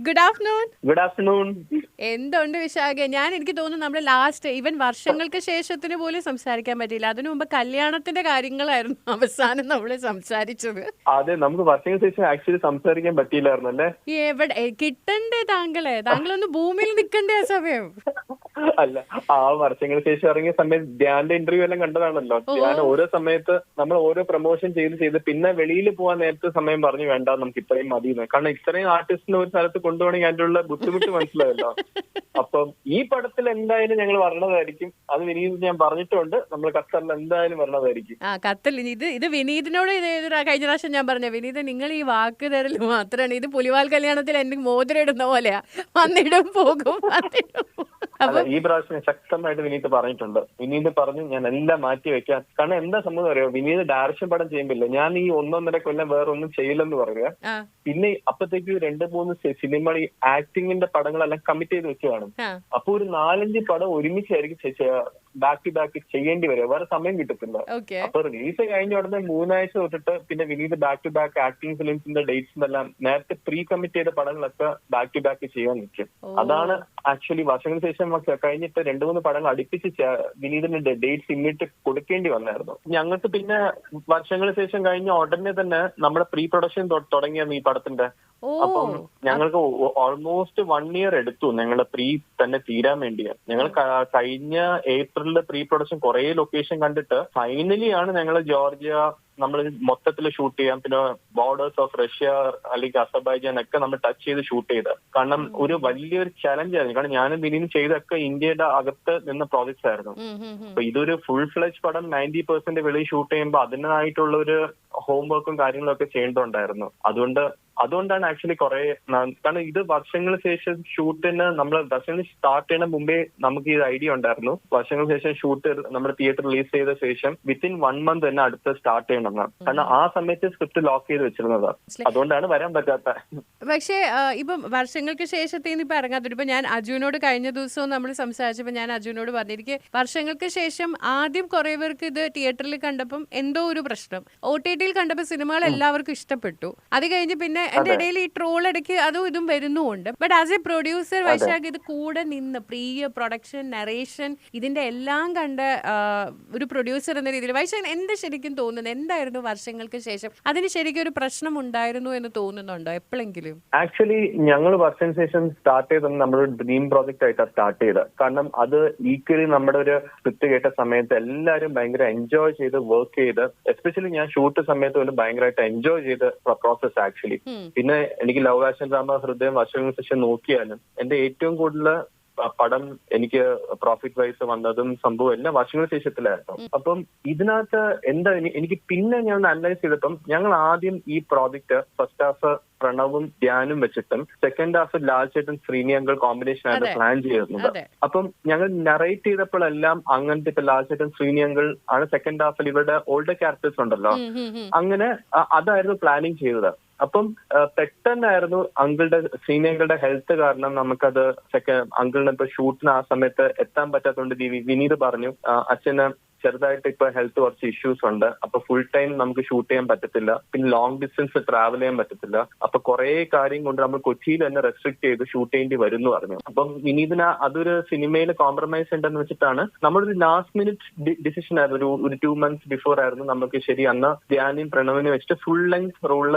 Good afternoon good afternoon എന്തുണ്ട് വിശാഖ? ഞാൻ എനിക്ക് തോന്നുന്നു നമ്മുടെ ലാസ്റ്റ് ഈവൻ വർഷങ്ങൾക്ക് ശേഷത്തിന് പോലും സംസാരിക്കാൻ പറ്റിയില്ല. അതിനു മുമ്പ് കല്യാണത്തിന്റെ കാര്യങ്ങളായിരുന്നു അവസാനം നമ്മൾ സംസാരിച്ചത്. അതെ നമുക്ക് വർഷങ്ങൾക്ക് ശേഷം ആക്ച്വലി സംസാരിക്കാൻ പറ്റിയില്ലായിരുന്നു അല്ലേ എവിടെ കിട്ടണ്ടേ താങ്കളെ? താങ്കളൊന്ന് ഭൂമിയിൽ നിൽക്കണ്ടേ ആ സമയം. അല്ല ആ വർഷങ്ങൾക്ക് ശേഷം ഇറങ്ങിയ സമയത്ത് ധ്യാന്റെ ഇന്റർവ്യൂ എല്ലാം കണ്ടതാണല്ലോ. ധ്യാൻ ഓരോ സമയത്ത് നമ്മൾ ഓരോ പ്രൊമോഷൻ ചെയ്ത് ചെയ്ത് പിന്നെ വെളിയിൽ പോകാൻ നേരത്തെ സമയം പറഞ്ഞു വേണ്ട നമുക്ക് ഇത്രയും മതി. കാരണം ഇത്രയും ആർട്ടിസ്റ്റിനെ ഒരു സ്ഥലത്ത് കൊണ്ടുപോകണമെങ്കിൽ അതിന്റെ ഉള്ള ബുദ്ധിമുട്ട് മനസ്സിലായല്ലോ. അപ്പം ഈ പടത്തിൽ എന്തായാലും ഞങ്ങൾ വരണതായിരിക്കും. അത് വിനീത് ഞാൻ പറഞ്ഞിട്ടുണ്ട്. നമ്മൾ ഖത്തറിൽ എന്തായാലും വരണതായിരിക്കും. ആ കത്തിൽ ഇത് ഇത് വിനീതിനോട് കഴിഞ്ഞ പ്രാവശ്യം ഞാൻ പറഞ്ഞു വിനീത് നിങ്ങൾ ഈ വാക്ക് തരൽ മാത്രമാണ്. ഇത് പുലിവാൽ കല്യാണത്തിൽ എന്റെ മോതിരം ഇടുന്ന പോലെയാ. വന്നിടും പോകും വന്നിടും. അപ്പൊ ഈ പ്രാവശ്യം ശക്തമായിട്ട് വിനീത് പറഞ്ഞിട്ടുണ്ട്. വിനീത് പറഞ്ഞു ഞാൻ എല്ലാം മാറ്റി വെക്കാം. കാരണം എന്താ സംഭവം അറിയോ? വിനീത് ഡയറക്ഷൻ പടം ചെയ്യുമ്പില്ല ഞാൻ ഈ ഒന്നൊന്നര കൊല്ലം വേറെ ഒന്നും ചെയ്യില്ലെന്ന് പറയുക. പിന്നെ അപ്പത്തേക്ക് രണ്ട് മൂന്ന് സിനിമ ഈ ആക്ടിങ്ങിന്റെ പടങ്ങളെല്ലാം കമ്മിറ്റ് ചെയ്ത് വെച്ചു കാണും. അപ്പൊ ഒരു നാലഞ്ച് പടം ഒരുമിച്ചായിരിക്കും ബാക്ക് ടു ബാക്ക് ചെയ്യേണ്ടി വരും. വേറെ സമയം കിട്ടത്തില്ല. അപ്പൊ റിലീസ് കഴിഞ്ഞ ഉടനെ മൂന്നാഴ്ച തൊട്ടിട്ട് പിന്നെ Vineeth back to back acting ഫിലിംസിന്റെ dates എല്ലാം നേരത്തെ പ്രീ കമ്മിറ്റ് ചെയ്ത പടങ്ങളൊക്കെ ബാക്ക് ടു ബാക്ക് ചെയ്യാൻ നിൽക്കും. അതാണ് ആക്ച്വലി വർഷങ്ങൾക്ക് ശേഷം കഴിഞ്ഞിട്ട് രണ്ടു മൂന്ന് പടങ്ങൾ അടുപ്പിച്ച് വിനീതിന്റെ ഡേറ്റ്സ് ഇന്നിട്ട് കൊടുക്കേണ്ടി വന്നായിരുന്നു. ഞങ്ങൾക്ക് പിന്നെ വർഷങ്ങൾക്ക് ശേഷം കഴിഞ്ഞ ഉടനെ തന്നെ നമ്മുടെ പ്രീ പ്രൊഡക്ഷൻ തുടങ്ങിയാണ് ഈ പടത്തിന്റെ. അപ്പം ഞങ്ങൾക്ക് ഓൾമോസ്റ്റ് വൺ ഇയർ എടുത്തു ഞങ്ങളുടെ പ്രീ തന്നെ തീരാൻ വേണ്ടിയാണ്. ഞങ്ങൾ കഴിഞ്ഞ കഴിഞ്ഞ ഏപ്രിലിൽ പ്രീ പ്രൊഡക്ഷൻ കുറെ ലൊക്കേഷൻ കണ്ടിട്ട് ഫൈനലി ആണ് ഞങ്ങൾ ജോർജിയ നമ്മൾ മൊത്തത്തിൽ ഷൂട്ട് ചെയ്യാം. പിന്നെ ബോർഡേഴ്സ് ഓഫ് റഷ്യ അല്ലെങ്കിൽ അസർബൈജാൻ ഒക്കെ നമ്മൾ ടച്ച് ചെയ്ത് ഷൂട്ട് ചെയ്ത്. കാരണം ഒരു വലിയൊരു ചലഞ്ച് ആയിരുന്നു. കാരണം ഞാനും വിനീനും ചെയ്തൊക്കെ ഇന്ത്യയുടെ അകത്ത് നിന്ന പ്രോജക്ട്സ് ആയിരുന്നു. അപ്പൊ ഇതൊരു ഫുൾ ഫ്ലെജ് പടം നയന്റി പെർസെന്റ് വെളിയിൽ ഷൂട്ട് ചെയ്യുമ്പോൾ അതിനായിട്ടുള്ള ഒരു ഹോംവർക്കും കാര്യങ്ങളും ഒക്കെ ചെയ്യേണ്ടതുണ്ടായിരുന്നു. അതുകൊണ്ട് അതുകൊണ്ടാണ് ആക്ച്വലി കുറെ കാരണം ഇത് വർഷങ്ങൾക്ക് ശേഷം ഷൂട്ടിന് നമ്മൾ വർഷങ്ങൾ സ്റ്റാർട്ട് ചെയ്യുന്ന മുമ്പേ നമുക്ക് ഈ ഐഡിയ ഉണ്ടായിരുന്നു. വർഷങ്ങൾക്ക് ശേഷം ഷൂട്ട് നമ്മുടെ തിയേറ്റർ റിലീസ് ചെയ്ത ശേഷം വിത്തിൻ വൺ മന്ത് തന്നെ അടുത്ത് സ്റ്റാർട്ട് ചെയ്യണമെന്ന് കാരണം ആ സമയത്ത് സ്ക്രിപ്റ്റ് ലോക്ക് ചെയ്ത് വെച്ചിരുന്നത്. അതുകൊണ്ടാണ് വരാൻ പറ്റാത്ത. പക്ഷേ ഇപ്പം വർഷങ്ങൾക്ക് ശേഷത്തേന്ന് ഇപ്പൊ ഇറങ്ങാത്ത ഇപ്പൊ ഞാൻ അജുവിനോട് കഴിഞ്ഞ ദിവസവും നമ്മൾ സംസാരിച്ചപ്പോൾ ഞാൻ അജുവിനോട് പറഞ്ഞിരിക്കെ വർഷങ്ങൾക്ക് ശേഷം ആദ്യം കുറെ പേർക്ക് ഇത് തിയേറ്ററിൽ കണ്ടപ്പം എന്തോ ഒരു പ്രശ്നം. ഒ ടി ടിയിൽ കണ്ടപ്പോൾ സിനിമകൾ എല്ലാവർക്കും ഇഷ്ടപ്പെട്ടു. അത് കഴിഞ്ഞ് പിന്നെ എന്റെ ഇടയിൽ ഈ ട്രോൾ ഇടയ്ക്ക് അതും ഇതും വരുന്നുമുണ്ട്. But as a producer Vaishakh ഇത് കൂടെ നിന്ന് പ്രീ പ്രൊഡക്ഷൻ നറേഷൻ ഇതിന്റെ എല്ലാം കണ്ട ഒരു പ്രൊഡ്യൂസർ എന്ന രീതിയിൽ വൈശാഖ് എന്ത് ശരിക്കും തോന്നുന്നത്? എന്തായിരുന്നു വർഷങ്ങൾക്ക് ശേഷം? അതിന് ശരിക്കും ഒരു പ്രശ്നം ഉണ്ടായിരുന്നു എന്ന് തോന്നുന്നുണ്ടോ എപ്പോഴെങ്കിലും? ആക്ച്വലി ഞങ്ങൾ വർഷത്തിന് ശേഷം സ്റ്റാർട്ട് ചെയ്തത് നമ്മുടെ ഡ്രീം പ്രോജക്റ്റ് ആയിട്ടാണ് സ്റ്റാർട്ട് ചെയ്തത്. കാരണം അത് ഈക്വലി നമ്മുടെ ഒരു സ്ക്രിപ്റ്റ് കേട്ട സമയത്ത് എല്ലാവരും ഭയങ്കര എൻജോയ് ചെയ്ത് വർക്ക് ചെയ്ത് എസ്പെഷ്യലി ഞാൻ ഷൂട്ട് സമയത്ത് പോലും ഭയങ്കരമായിട്ട് എൻജോയ് ചെയ്ത പ്രോസസ് ആക്ച്വലി പിന്നെ എനിക്ക് ലവ് ആക്ഷൻ ഡ്രാമ ഹൃദയം വർഷങ്ങൾക്ക് ശേഷം നോക്കിയാലും എന്റെ ഏറ്റവും കൂടുതൽ പടം എനിക്ക് പ്രോഫിറ്റ് വൈസ് വന്നതും സംഭവം എല്ലാം വർഷങ്ങൾ ശേഷത്തിലായിരുന്നു. അപ്പം ഇതിനകത്ത് എന്താ എനിക്ക് പിന്നെ ഞാൻ അനലൈസ് ചെയ്തപ്പം ഞങ്ങൾ ആദ്യം ഈ പ്രോജക്റ്റ് ഫസ്റ്റ് ഹാഫ് പ്രണവും ധ്യാനും വെച്ചിട്ടും സെക്കൻഡ് ഹാഫ് ലാൽ ചേട്ടൻ ശ്രീനി അങ്കിൾ കോമ്പിനേഷൻ ആയിട്ട് പ്ലാൻ ചെയ്തിരുന്നത്. അപ്പം ഞങ്ങൾ നറേറ്റ് ചെയ്തപ്പോഴെല്ലാം അങ്ങനത്തെ ഇപ്പൊ ലാൽ ചേട്ടൻ ശ്രീനി അങ്കിൾ ആണ് സെക്കൻഡ് ഹാഫിൽ ഇവരുടെ ഓൾഡ് ക്യാരക്ടേഴ്സ് ഉണ്ടല്ലോ. അങ്ങനെ അതായിരുന്നു പ്ലാനിങ് ചെയ്തത്. അപ്പം പെട്ടെന്നായിരുന്നു അങ്കിളുടെ സീനിയറുടെ ഹെൽത്ത് കാരണം നമുക്കത് സെക്കൻഡ് അങ്കിളിന് ഇപ്പൊ ഷൂട്ടിന് ആ സമയത്ത് എത്താൻ പറ്റാത്തതുകൊണ്ട് വിനീത് പറഞ്ഞു. അച്ഛന് ചെറുതായിട്ട് ഇപ്പൊ ഹെൽത്ത് കുറച്ച് ഇഷ്യൂസ് ഉണ്ട്. അപ്പൊ ഫുൾ ടൈം നമുക്ക് ഷൂട്ട് ചെയ്യാൻ പറ്റത്തില്ല. പിന്നെ ലോങ് ഡിസ്റ്റൻസ് ട്രാവൽ ചെയ്യാൻ പറ്റത്തില്ല. അപ്പൊ കുറെ കാര്യം കൊണ്ട് നമ്മൾ കൊച്ചിയിൽ തന്നെ റെസ്ട്രിക്ട് ചെയ്ത് ഷൂട്ട് ചെയ്യേണ്ടി വരും എന്ന് പറഞ്ഞു. അപ്പം വിനീതിന് അതൊരു സിനിമയിൽ കോംപ്രമൈസ് ഉണ്ടെന്ന് വെച്ചിട്ടാണ് നമ്മളൊരു ലാസ്റ്റ് മിനിറ്റ് ഡിസിഷൻ ആയിരുന്നു. ഒരു ടു മന്ത്സ് ബിഫോർ ആയിരുന്നു നമുക്ക് ശരി അന്ന് ധ്യാനും പ്രണവിനെ വെച്ചിട്ട് ഫുൾ ലെങ്ത് റോൾ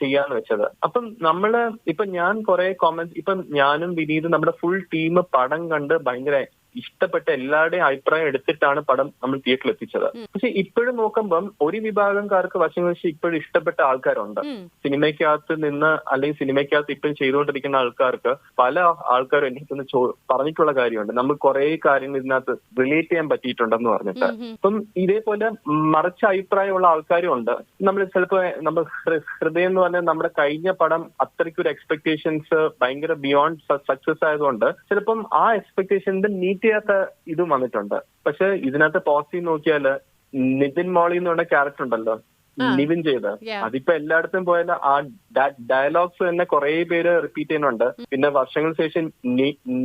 ചെയ്യാന്ന് വെച്ചത്. അപ്പം നമ്മൾ ഇപ്പൊ ഞാൻ കുറെ കോമന്റ് ഇപ്പൊ ഞാനും വിനീതും നമ്മുടെ ഫുൾ ടീം പടം കണ്ട് ഭയങ്കര ഇഷ്ടപ്പെട്ട എല്ലാവരുടെയും അഭിപ്രായം എടുത്തിട്ടാണ് പടം നമ്മൾ തിയേറ്ററിൽ എത്തിച്ചത് പക്ഷെ ഇപ്പോഴും നോക്കുമ്പം ഒരു വിഭാഗംകാർക്ക് വശം വെച്ച് ഇപ്പോഴും ഇഷ്ടപ്പെട്ട ആൾക്കാരുണ്ട്. സിനിമയ്ക്കകത്ത് നിന്ന് അല്ലെങ്കിൽ സിനിമയ്ക്കകത്ത് ഇപ്പോഴും ചെയ്തുകൊണ്ടിരിക്കുന്ന ആൾക്കാർക്ക് പല ആൾക്കാരും എനിക്ക് പറഞ്ഞിട്ടുള്ള കാര്യമുണ്ട്. നമ്മൾ കുറെ കാര്യങ്ങൾ ഇതിനകത്ത് റിലേറ്റ് ചെയ്യാൻ പറ്റിയിട്ടുണ്ടെന്ന് പറഞ്ഞിട്ട്. അപ്പം. ഇതേപോലെ മറിച്ച അഭിപ്രായമുള്ള ആൾക്കാരും ഉണ്ട്. നമ്മൾ ചിലപ്പോ നമ്മൾ ഹൃദയം എന്ന് പറഞ്ഞാൽ നമ്മുടെ കഴിഞ്ഞ പടം അത്രയ്ക്കൊരു എക്സ്പെക്ടേഷൻസ് ഭയങ്കര ബിയോണ്ട് സക്സസ് ആയതുകൊണ്ട് ചിലപ്പം ആ എക്സ്പെക്ടേഷൻ മീറ്റ് ചെയ്യാത്ത ഇതും വന്നിട്ടുണ്ട്. പക്ഷെ ഇതിനകത്ത് പോസിറ്റീവ് നോക്കിയാൽ നിതിൻ മോളി എന്ന് പറഞ്ഞ ക്യാരക്ടർ ഉണ്ടല്ലോ നിവിൻ ചെയ്ത്. അതിപ്പോ എല്ലായിടത്തും പോയാൽ ആ ഡയലോഗ്സ് തന്നെ കുറെ പേര് റിപ്പീറ്റ് ചെയ്യുന്നുണ്ട്. പിന്നെ വർഷങ്ങൾക്ക് ശേഷം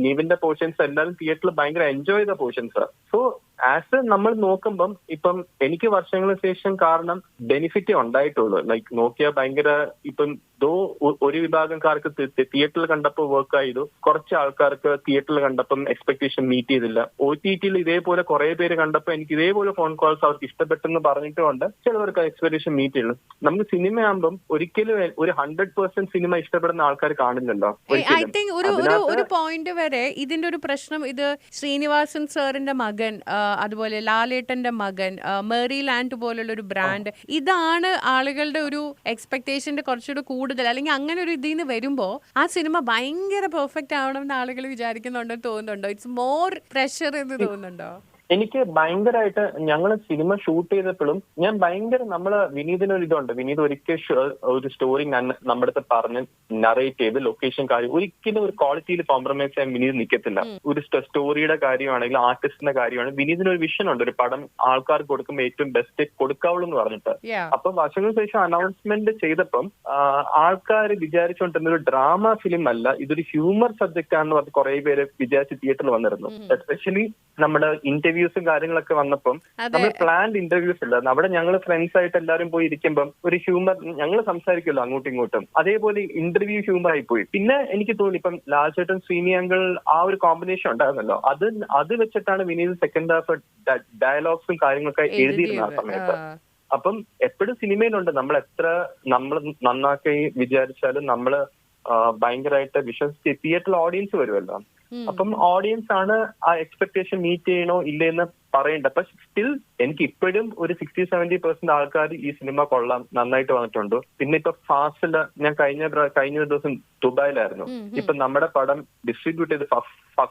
നിവിന്റെ പോർഷൻസ് എല്ലാവരും തിയേറ്ററിൽ ഭയങ്കര എൻജോയ് ചെയ്ത പോർഷൻസ് സോ ആസ് നമ്മൾ നോക്കുമ്പം ഇപ്പം എനിക്ക് വർഷങ്ങൾക്ക് ശേഷം കാരണം ബെനിഫിറ്റ് ഉണ്ടായിട്ടുള്ളൂ. ലൈക്ക് നോക്കിയാൽ ഭയങ്കര ഇപ്പം ദോ ഒരു വിഭാഗംകാർക്ക് തിയേറ്ററിൽ കണ്ടപ്പോൾ വർക്ക് ആയതു കുറച്ച് ആൾക്കാർക്ക് തിയേറ്ററിൽ കണ്ടപ്പം എക്സ്പെക്ടേഷൻ മീറ്റ് ചെയ്തില്ല. ഒ ടി ടിയിൽ ഇതേപോലെ കുറെ പേര് കണ്ടപ്പോൾ എനിക്ക് ഇതേപോലെ ഫോൺ കോൾസ് അവർക്ക് ഇഷ്ടപ്പെട്ടെന്ന് പറഞ്ഞിട്ടുണ്ട് ചിലവർക്ക് എക്സ്പെക്ടേഷൻ മീറ്റ് ചെയ്യുള്ളൂ നമുക്ക് സിനിമ ആകുമ്പം ഒരിക്കലും ഒരു ഹൺഡ്രഡ് പെർസെന്റ് സിനിമ ഇഷ്ടപ്പെടുന്ന ആൾക്കാർ കാണില്ലല്ലോ ഐ തിങ്ക് ഒരു ഒരു പോയിന്റ് വരെ ഇതിന്റെ ഒരു പ്രശ്നം ഇത് ശ്രീനിവാസൻ സാറിന്റെ മകൻ അതുപോലെ ലാലേട്ടന്റെ മകൻ മേറി ലാൻഡ് പോലുള്ള ഒരു ബ്രാൻഡ്. ഇതാണ് ആളുകളുടെ ഒരു എക്സ്പെക്ടേഷന്റെ കുറച്ചുകൂടെ കൂടുതൽ. അല്ലെങ്കിൽ അങ്ങനെ ഒരു ഇതിൽ നിന്ന് വരുമ്പോ ആ സിനിമ ഭയങ്കര പെർഫെക്റ്റ് ആവണം എന്ന് ആളുകൾ വിചാരിക്കുന്നുണ്ടെന്ന് തോന്നുന്നുണ്ടോ? ഇറ്റ്സ് മോർ പ്രഷർ എന്ന് തോന്നുന്നുണ്ടോ? എനിക്ക് ഭയങ്കരമായിട്ട് ഞങ്ങൾ സിനിമ ഷൂട്ട് ചെയ്തപ്പോഴും ഞാൻ ഭയങ്കര നമ്മൾ വിനീതിന് ഒരു ഇതുണ്ട്. വിനീത് ഒരിക്കൽ ഒരു സ്റ്റോറി നമ്മുടെ അടുത്ത് പറഞ്ഞ് നറേറ്റ് ചെയ്ത് ലൊക്കേഷൻ കാര്യം ഒരിക്കലും ഒരു ക്വാളിറ്റിയിൽ കോംപ്രമൈസ് ചെയ്യാൻ വിനീത് നിൽക്കത്തില്ല ഒരു സ്റ്റോറിയുടെ കാര്യമാണെങ്കിലും ആർട്ടിസ്റ്റിന്റെ കാര്യമാണ്. വിനീതിന് ഒരു വിഷൻ ഉണ്ട്. ഒരു പടം ആൾക്കാർക്ക് കൊടുക്കുമ്പോൾ ഏറ്റവും ബെസ്റ്റ് കൊടുക്കാവുള്ളൂ എന്ന് പറഞ്ഞിട്ട്. അപ്പൊ വർഷങ്ങൾക്ക് ശേഷം അനൗൺസ്മെന്റ് ചെയ്തപ്പം ആൾക്കാർ വിചാരിച്ചുകൊണ്ടിരുന്ന ഒരു ഡ്രാമ ഫിലിം അല്ല. ഇതൊരു ഹ്യൂമർ സബ്ജക്റ്റ് ആണെന്ന് പറഞ്ഞ് കുറെ പേര് വിചാരിച്ച് തിയേറ്ററിൽ വന്നിരുന്നു. എസ്പെഷ്യലി നമ്മുടെ ഇന്റർവ്യൂസും കാര്യങ്ങളൊക്കെ വന്നപ്പം നമ്മൾ പ്ലാൻഡ് ഇന്റർവ്യൂസ് ഇല്ല. അവിടെ ഞങ്ങൾ ഫ്രണ്ട്സ് ആയിട്ട് എല്ലാവരും പോയി ഇരിക്കുമ്പം ഒരു ഹ്യൂമർ ഞങ്ങൾ സംസാരിക്കുമല്ലോ അങ്ങോട്ടും ഇങ്ങോട്ടും. അതേപോലെ ഇന്റർവ്യൂ ഹ്യൂമർ ആയി പോയി. പിന്നെ എനിക്ക് തോന്നി ഇപ്പം ലാൽചേട്ടൻ ശ്രീനി അങ്കിൾ ആ ഒരു കോമ്പിനേഷൻ ഉണ്ടായിരുന്നല്ലോ. അത് അത് വെച്ചിട്ടാണ് വിനീത് സെക്കൻഡ് ഹാഫ് ഡയലോഗ്സും കാര്യങ്ങളൊക്കെ എഴുതിയിരുന്നത് ആ സമയത്ത്. അപ്പം എപ്പോഴും സിനിമയിലുണ്ട്. നമ്മൾ എത്ര നമ്മൾ നന്നാക്കി വിചാരിച്ചാലും നമ്മൾ ഭയങ്കരമായിട്ട് വിശ്വസിച്ച് തിയേറ്ററിൽ ഓഡിയൻസ് വരുമല്ലോ. അപ്പം ഓഡിയൻസ് ആണ് ആ എക്സ്പെക്ടേഷൻ മീറ്റ് ചെയ്യണോ ഇല്ലെന്ന് പറയേണ്ടത്. പക്ഷെ സ്റ്റിൽ എനിക്ക് ഇപ്പോഴും ഒരു സിക്സ്റ്റി സെവന്റി പെർസെന്റ് ആൾക്കാർ ഈ സിനിമ കൊള്ളാം. നന്നായിട്ട് വന്നിട്ടുണ്ട്. പിന്നെ ഇപ്പൊ ഫാസ്റ്റിൽ ഞാൻ കഴിഞ്ഞ കഴിഞ്ഞ ദിവസം ദുബായിലായിരുന്നു. ഇപ്പൊ നമ്മുടെ പടം ഡിസ്ട്രിബ്യൂട്ട് ചെയ്ത്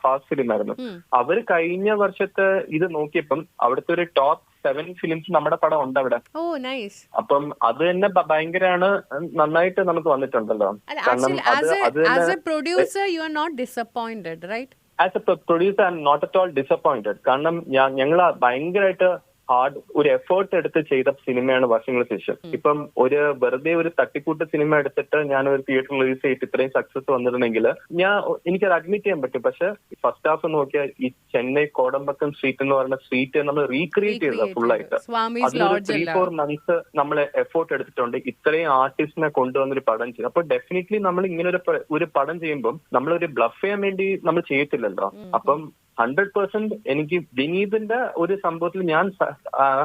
ഫാസ്റ്റ് ഫിലിം ആയിരുന്നു. അവർ കഴിഞ്ഞ വർഷത്തെ ഇത് നോക്കിയപ്പം അവിടുത്തെ ഒരു ടോപ്പ് സെവൻ ഫിലിംസ് നമ്മുടെ പടം ഉണ്ട് അവിടെ ഓ നൈസ് അപ്പം അത് തന്നെ ഭയങ്കരമാണ് നന്നായിട്ട് നമുക്ക് വന്നിട്ടുണ്ടല്ലോ. കാരണം as a as a producer you are not disappointed right as a producer I am not at all disappointed കാരണം ഞങ്ങൾ ഭയങ്കരമായിട്ട് ഹാർഡ് ഒരു എഫേർട്ട് എടുത്ത് ചെയ്ത സിനിമയാണ് വർഷങ്ങൾക്ക് ശേഷം. ഇപ്പം ഒരു വെറുതെ ഒരു തട്ടിക്കൂട്ട് സിനിമ എടുത്തിട്ട് ഞാൻ ഒരു തിയേറ്ററിൽ റിലീസ് ചെയ്തിട്ട് ഇത്രയും സക്സസ് വന്നിട്ടുണ്ടെങ്കിൽ ഞാൻ എനിക്കത് അഡ്മിറ്റ് ചെയ്യാൻ പറ്റും. പക്ഷെ ഫസ്റ്റ് ഹാഫ് നോക്കിയാൽ ഈ ചെന്നൈ കോടമ്പക്കം സ്ട്രീറ്റ് എന്ന് പറയുന്ന സ്ട്രീറ്റ് നമ്മൾ റീക്രിയേറ്റ് ചെയ്തത് ഫുൾ ആയിട്ട്. സ്വാമീസ് അതിലൊരു ത്രീ ഫോർ മന്ത്സ് നമ്മൾ എഫേർട്ട് എടുത്തിട്ടുണ്ട്. ഇത്രയും ആർട്ടിസ്റ്റിനെ കൊണ്ടുവന്നൊരു പടം ചെയ്തു. അപ്പൊ ഡെഫിനറ്റ്ലി നമ്മൾ ഇങ്ങനെ ഒരു ഒരു പടം ചെയ്യുമ്പോൾ നമ്മളൊരു ഒരു ബ്ലഫ് ചെയ്യാൻ വേണ്ടി നമ്മൾ ചെയ്യത്തില്ലല്ലോ. അപ്പം ഹൺഡ്രഡ് പെർസെന്റ് എനിക്ക് വിനീതിന്റെ ഒരു സംഭവത്തിൽ ഞാൻ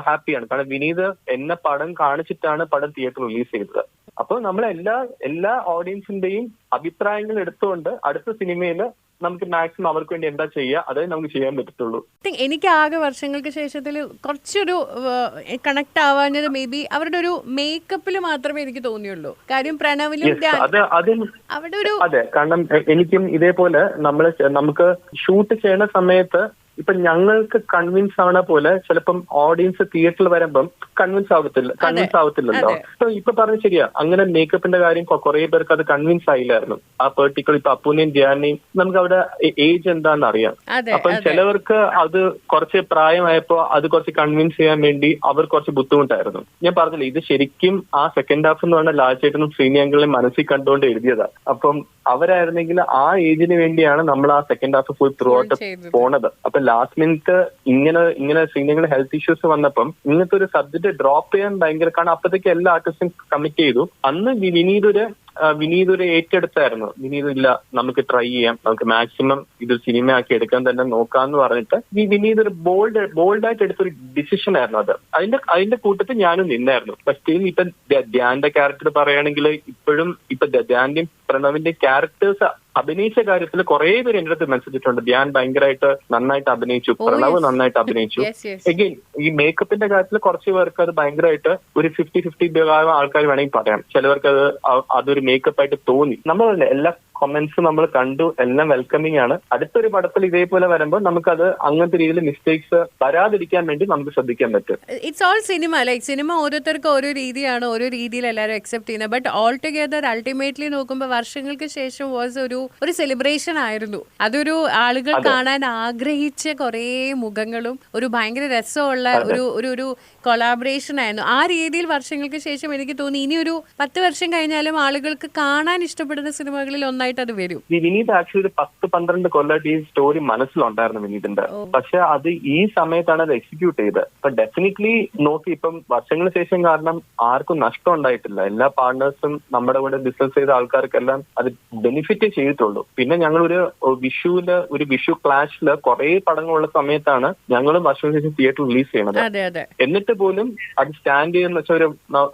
ഹാപ്പിയാണ്. കാരണം വിനീത് എന്നെ പടം കാണിച്ചിട്ടാണ് പടം തിയേറ്റർ റിലീസ് ചെയ്തത്. അപ്പൊ നമ്മൾ എല്ലാ എല്ലാ ഓഡിയൻസിന്റെയും അഭിപ്രായങ്ങൾ എടുത്തുകൊണ്ട് അടുത്ത സിനിമയിൽ നമുക്ക് മാക്സിമം അവർക്ക് വേണ്ടി എന്താ ചെയ്യുക അതേ നമുക്ക് ചെയ്യാൻ പറ്റത്തുള്ളൂ. എനിക്ക് ആകെ വർഷങ്ങൾക്ക് ശേഷത്തിൽ കുറച്ചൊരു കണക്ട് ആവാഞ്ഞത് മേ ബി അവരുടെ ഒരു മേക്കപ്പിൽ മാത്രമേ എനിക്ക് തോന്നിയുള്ളൂ. കാര്യം പ്രണവിലും അവിടെ ഒരു അതെ കാരണം എനിക്കും ഇതേപോലെ നമ്മൾ നമുക്ക് ഷൂട്ട് ചെയ്യുന്ന സമയത്ത് ഇപ്പൊ ഞങ്ങൾക്ക് കൺവിൻസ് ആവണ പോലെ ചിലപ്പം ഓഡിയൻസ് തിയേറ്ററിൽ വരുമ്പം കൺവിൻസ് ആവത്തില്ല കൺവിൻസ് ആവത്തില്ലല്ലോ. അപ്പൊ ഇപ്പൊ പറഞ്ഞു ശരിയാ. അങ്ങനെ മേക്കപ്പിന്റെ കാര്യം കുറെ പേർക്ക് അത് കൺവിൻസ് ആയില്ലായിരുന്നു. ആ പെർട്ടിക്കുലർ ഇപ്പൊ അപ്പൂനെയും ധ്യാനെയും നമുക്ക് അവിടെ ഏജ് എന്താണെന്ന് അറിയാം. അപ്പൊ അപ്പം ചിലവർക്ക് അത് കുറച്ച് പ്രായമായപ്പോ അത് കുറച്ച് കൺവിൻസ് ചെയ്യാൻ വേണ്ടി അവർ കുറച്ച് ബുദ്ധിമുട്ടായിരുന്നു. ഞാൻ പറഞ്ഞില്ല ഇത് ശരിക്കും ആ സെക്കൻഡ് ഹാഫ് എന്ന് പറഞ്ഞ ലാൽചേട്ടനും ശ്രീനിയങ്കളെയും മനസ്സിൽ കണ്ടുകൊണ്ട് എഴുതിയതാ. അപ്പം അവരായിരുന്നെങ്കിൽ ആ ഏജിന് വേണ്ടിയാണ് നമ്മൾ ആ second half full throughout പോണത്. അപ്പൊ ലാസ്റ്റ് മിനിറ്റ് ഇങ്ങനെ ഇങ്ങനെ ശ്രീനിയങ്ങൾ ഹെൽത്ത് ഇഷ്യൂസ് വന്നപ്പം ഇങ്ങനത്തെ ഒരു സബ്ജക്ട് ഡ്രോപ്പ് ചെയ്യാൻ ഭയങ്കര കാരണം അപ്പോഴത്തേക്ക് എല്ലാ ആർട്ടിസ്റ്റും കമ്മിറ്റ് ചെയ്തു. അന്ന് വിനീത് ഒരു വിനീത് ഒരു ഏറ്റെടുത്തായിരുന്നു. വിനീത് ഇല്ല നമുക്ക് ട്രൈ ചെയ്യാം നമുക്ക് മാക്സിമം ഇത് സിനിമ ആക്കി എടുക്കാൻ തന്നെ നോക്കാന്ന് പറഞ്ഞിട്ട് ഈ വിനീത് ഒരു ബോൾഡ് ബോൾഡ് ആയിട്ട് എടുത്തൊരു ഡിസിഷൻ ആയിരുന്നു അത്. അതിന്റെ അതിന്റെ കൂട്ടത്തിൽ ഞാനും നിന്നായിരുന്നു. പക്ഷേ ഇപ്പൊ ധ്യ- ധ്യാന്റെ ക്യാരക്ടർ പറയുകയാണെങ്കിൽ ഇപ്പോഴും ഇപ്പൊ ധ്യ- ധ്യാന്റെയും പ്രണവിന്റെ ക്യാരക്ടേഴ്സ് അഭിനയിച്ച കാര്യത്തിൽ കുറെ പേര് എന്റെ അടുത്ത് മെസ്സേജിട്ടുണ്ട് ധ്യാൻ ഭയങ്കരമായിട്ട് നന്നായിട്ട് അഭിനയിച്ചു. പ്രണവ് നന്നായിട്ട് അഭിനയിച്ചു. എഗെയിൻ ഈ മേക്കപ്പിന്റെ കാര്യത്തിൽ കുറച്ച് പേർക്ക് അത് ഭയങ്കരമായിട്ട് ഒരു ഫിഫ്റ്റി ഫിഫ്റ്റി ആൾക്കാർ വേണമെങ്കിൽ പറയാം. ചിലവർക്ക് അത് അതൊരു മേക്കപ്പ് ആയിട്ട് തോന്നി. നമ്മളല്ലേ എല്ലാ കൊമന്റ്സ് നമ്മൾ കണ്ടു എല്ലാം വെൽക്കമിങ് ആണ്. അടുത്തൊരു പടത്തിൽ ഇതേപോലെ വരുമ്പോൾ നമുക്കത് അങ്ങനത്തെ രീതിയിൽ മിസ്റ്റേക്സ് വരാതിരിക്കാൻ വേണ്ടി നമുക്ക് ശ്രദ്ധിക്കാൻ പറ്റും. It's all cinema like cinema ഓരോരുത്തർക്കും ഓരോ രീതിയാണ് ഓരോ രീതിയിൽ എല്ലാവരും അക്സെപ്റ്റ് ചെയ്യുന്നത്. ബട്ട് ഓൾ ടുഗെദർ അൾട്ടിമേറ്റ്ലി നോക്കുമ്പോൾ വർഷങ്ങൾക്ക് ശേഷം വാസ് ഒരു ഒരു സെലിബ്രേഷൻ ആയിരുന്നു. അതൊരു ആളുകൾ കാണാൻ ആഗ്രഹിച്ച കുറേ മുഖങ്ങളും ഒരു ഭയങ്കര രസമുള്ള ഒരു ഒരു ഒരു കൊളാബറേഷൻ ആയിരുന്നു. ആ രീതിയിൽ വർഷങ്ങൾക്ക് ശേഷം എനിക്ക് തോന്നി ഇനി ഒരു പത്ത് വർഷം കഴിഞ്ഞാലും ആളുകൾക്ക് കാണാൻ ഇഷ്ടപ്പെടുന്ന സിനിമകളിൽ ഒന്നായിട്ട് ആയിട്ട് അത് വരും. വിനീത് ആക്ച്വലി ഒരു പത്ത് പന്ത്രണ്ട് കൊല്ലമായിട്ട് ഈ സ്റ്റോറി മനസ്സിലുണ്ടായിരുന്നു വിനീതിന്റെ. പക്ഷെ അത് ഈ സമയത്താണ് അത് എക്സിക്യൂട്ട് ചെയ്തത്. അപ്പൊ ഡെഫിനറ്റ്ലി നോക്കി ഇപ്പം വർഷങ്ങൾക്ക് ശേഷം കാരണം ആർക്കും നഷ്ടം ഉണ്ടായിട്ടില്ല. എല്ലാ പാർട്ട്നേഴ്സും നമ്മുടെ കൂടെ ബിസിനസ് ചെയ്ത ആൾക്കാർക്കെല്ലാം അത് ബെനിഫിറ്റ് ചെയ്തിട്ടുള്ളൂ. പിന്നെ ഞങ്ങൾ ഒരു വിഷുവിൽ ഒരു വിഷു ക്ലാഷിൽ കുറെ പടങ്ങളുള്ള സമയത്താണ് ഞങ്ങളും വർഷങ്ങൾക്ക് ശേഷം തിയേറ്റർ റിലീസ് ചെയ്യണത്. എന്നിട്ട് പോലും അത് സ്റ്റാൻഡ് ചെയ്യുന്ന വെച്ചാൽ ഒരു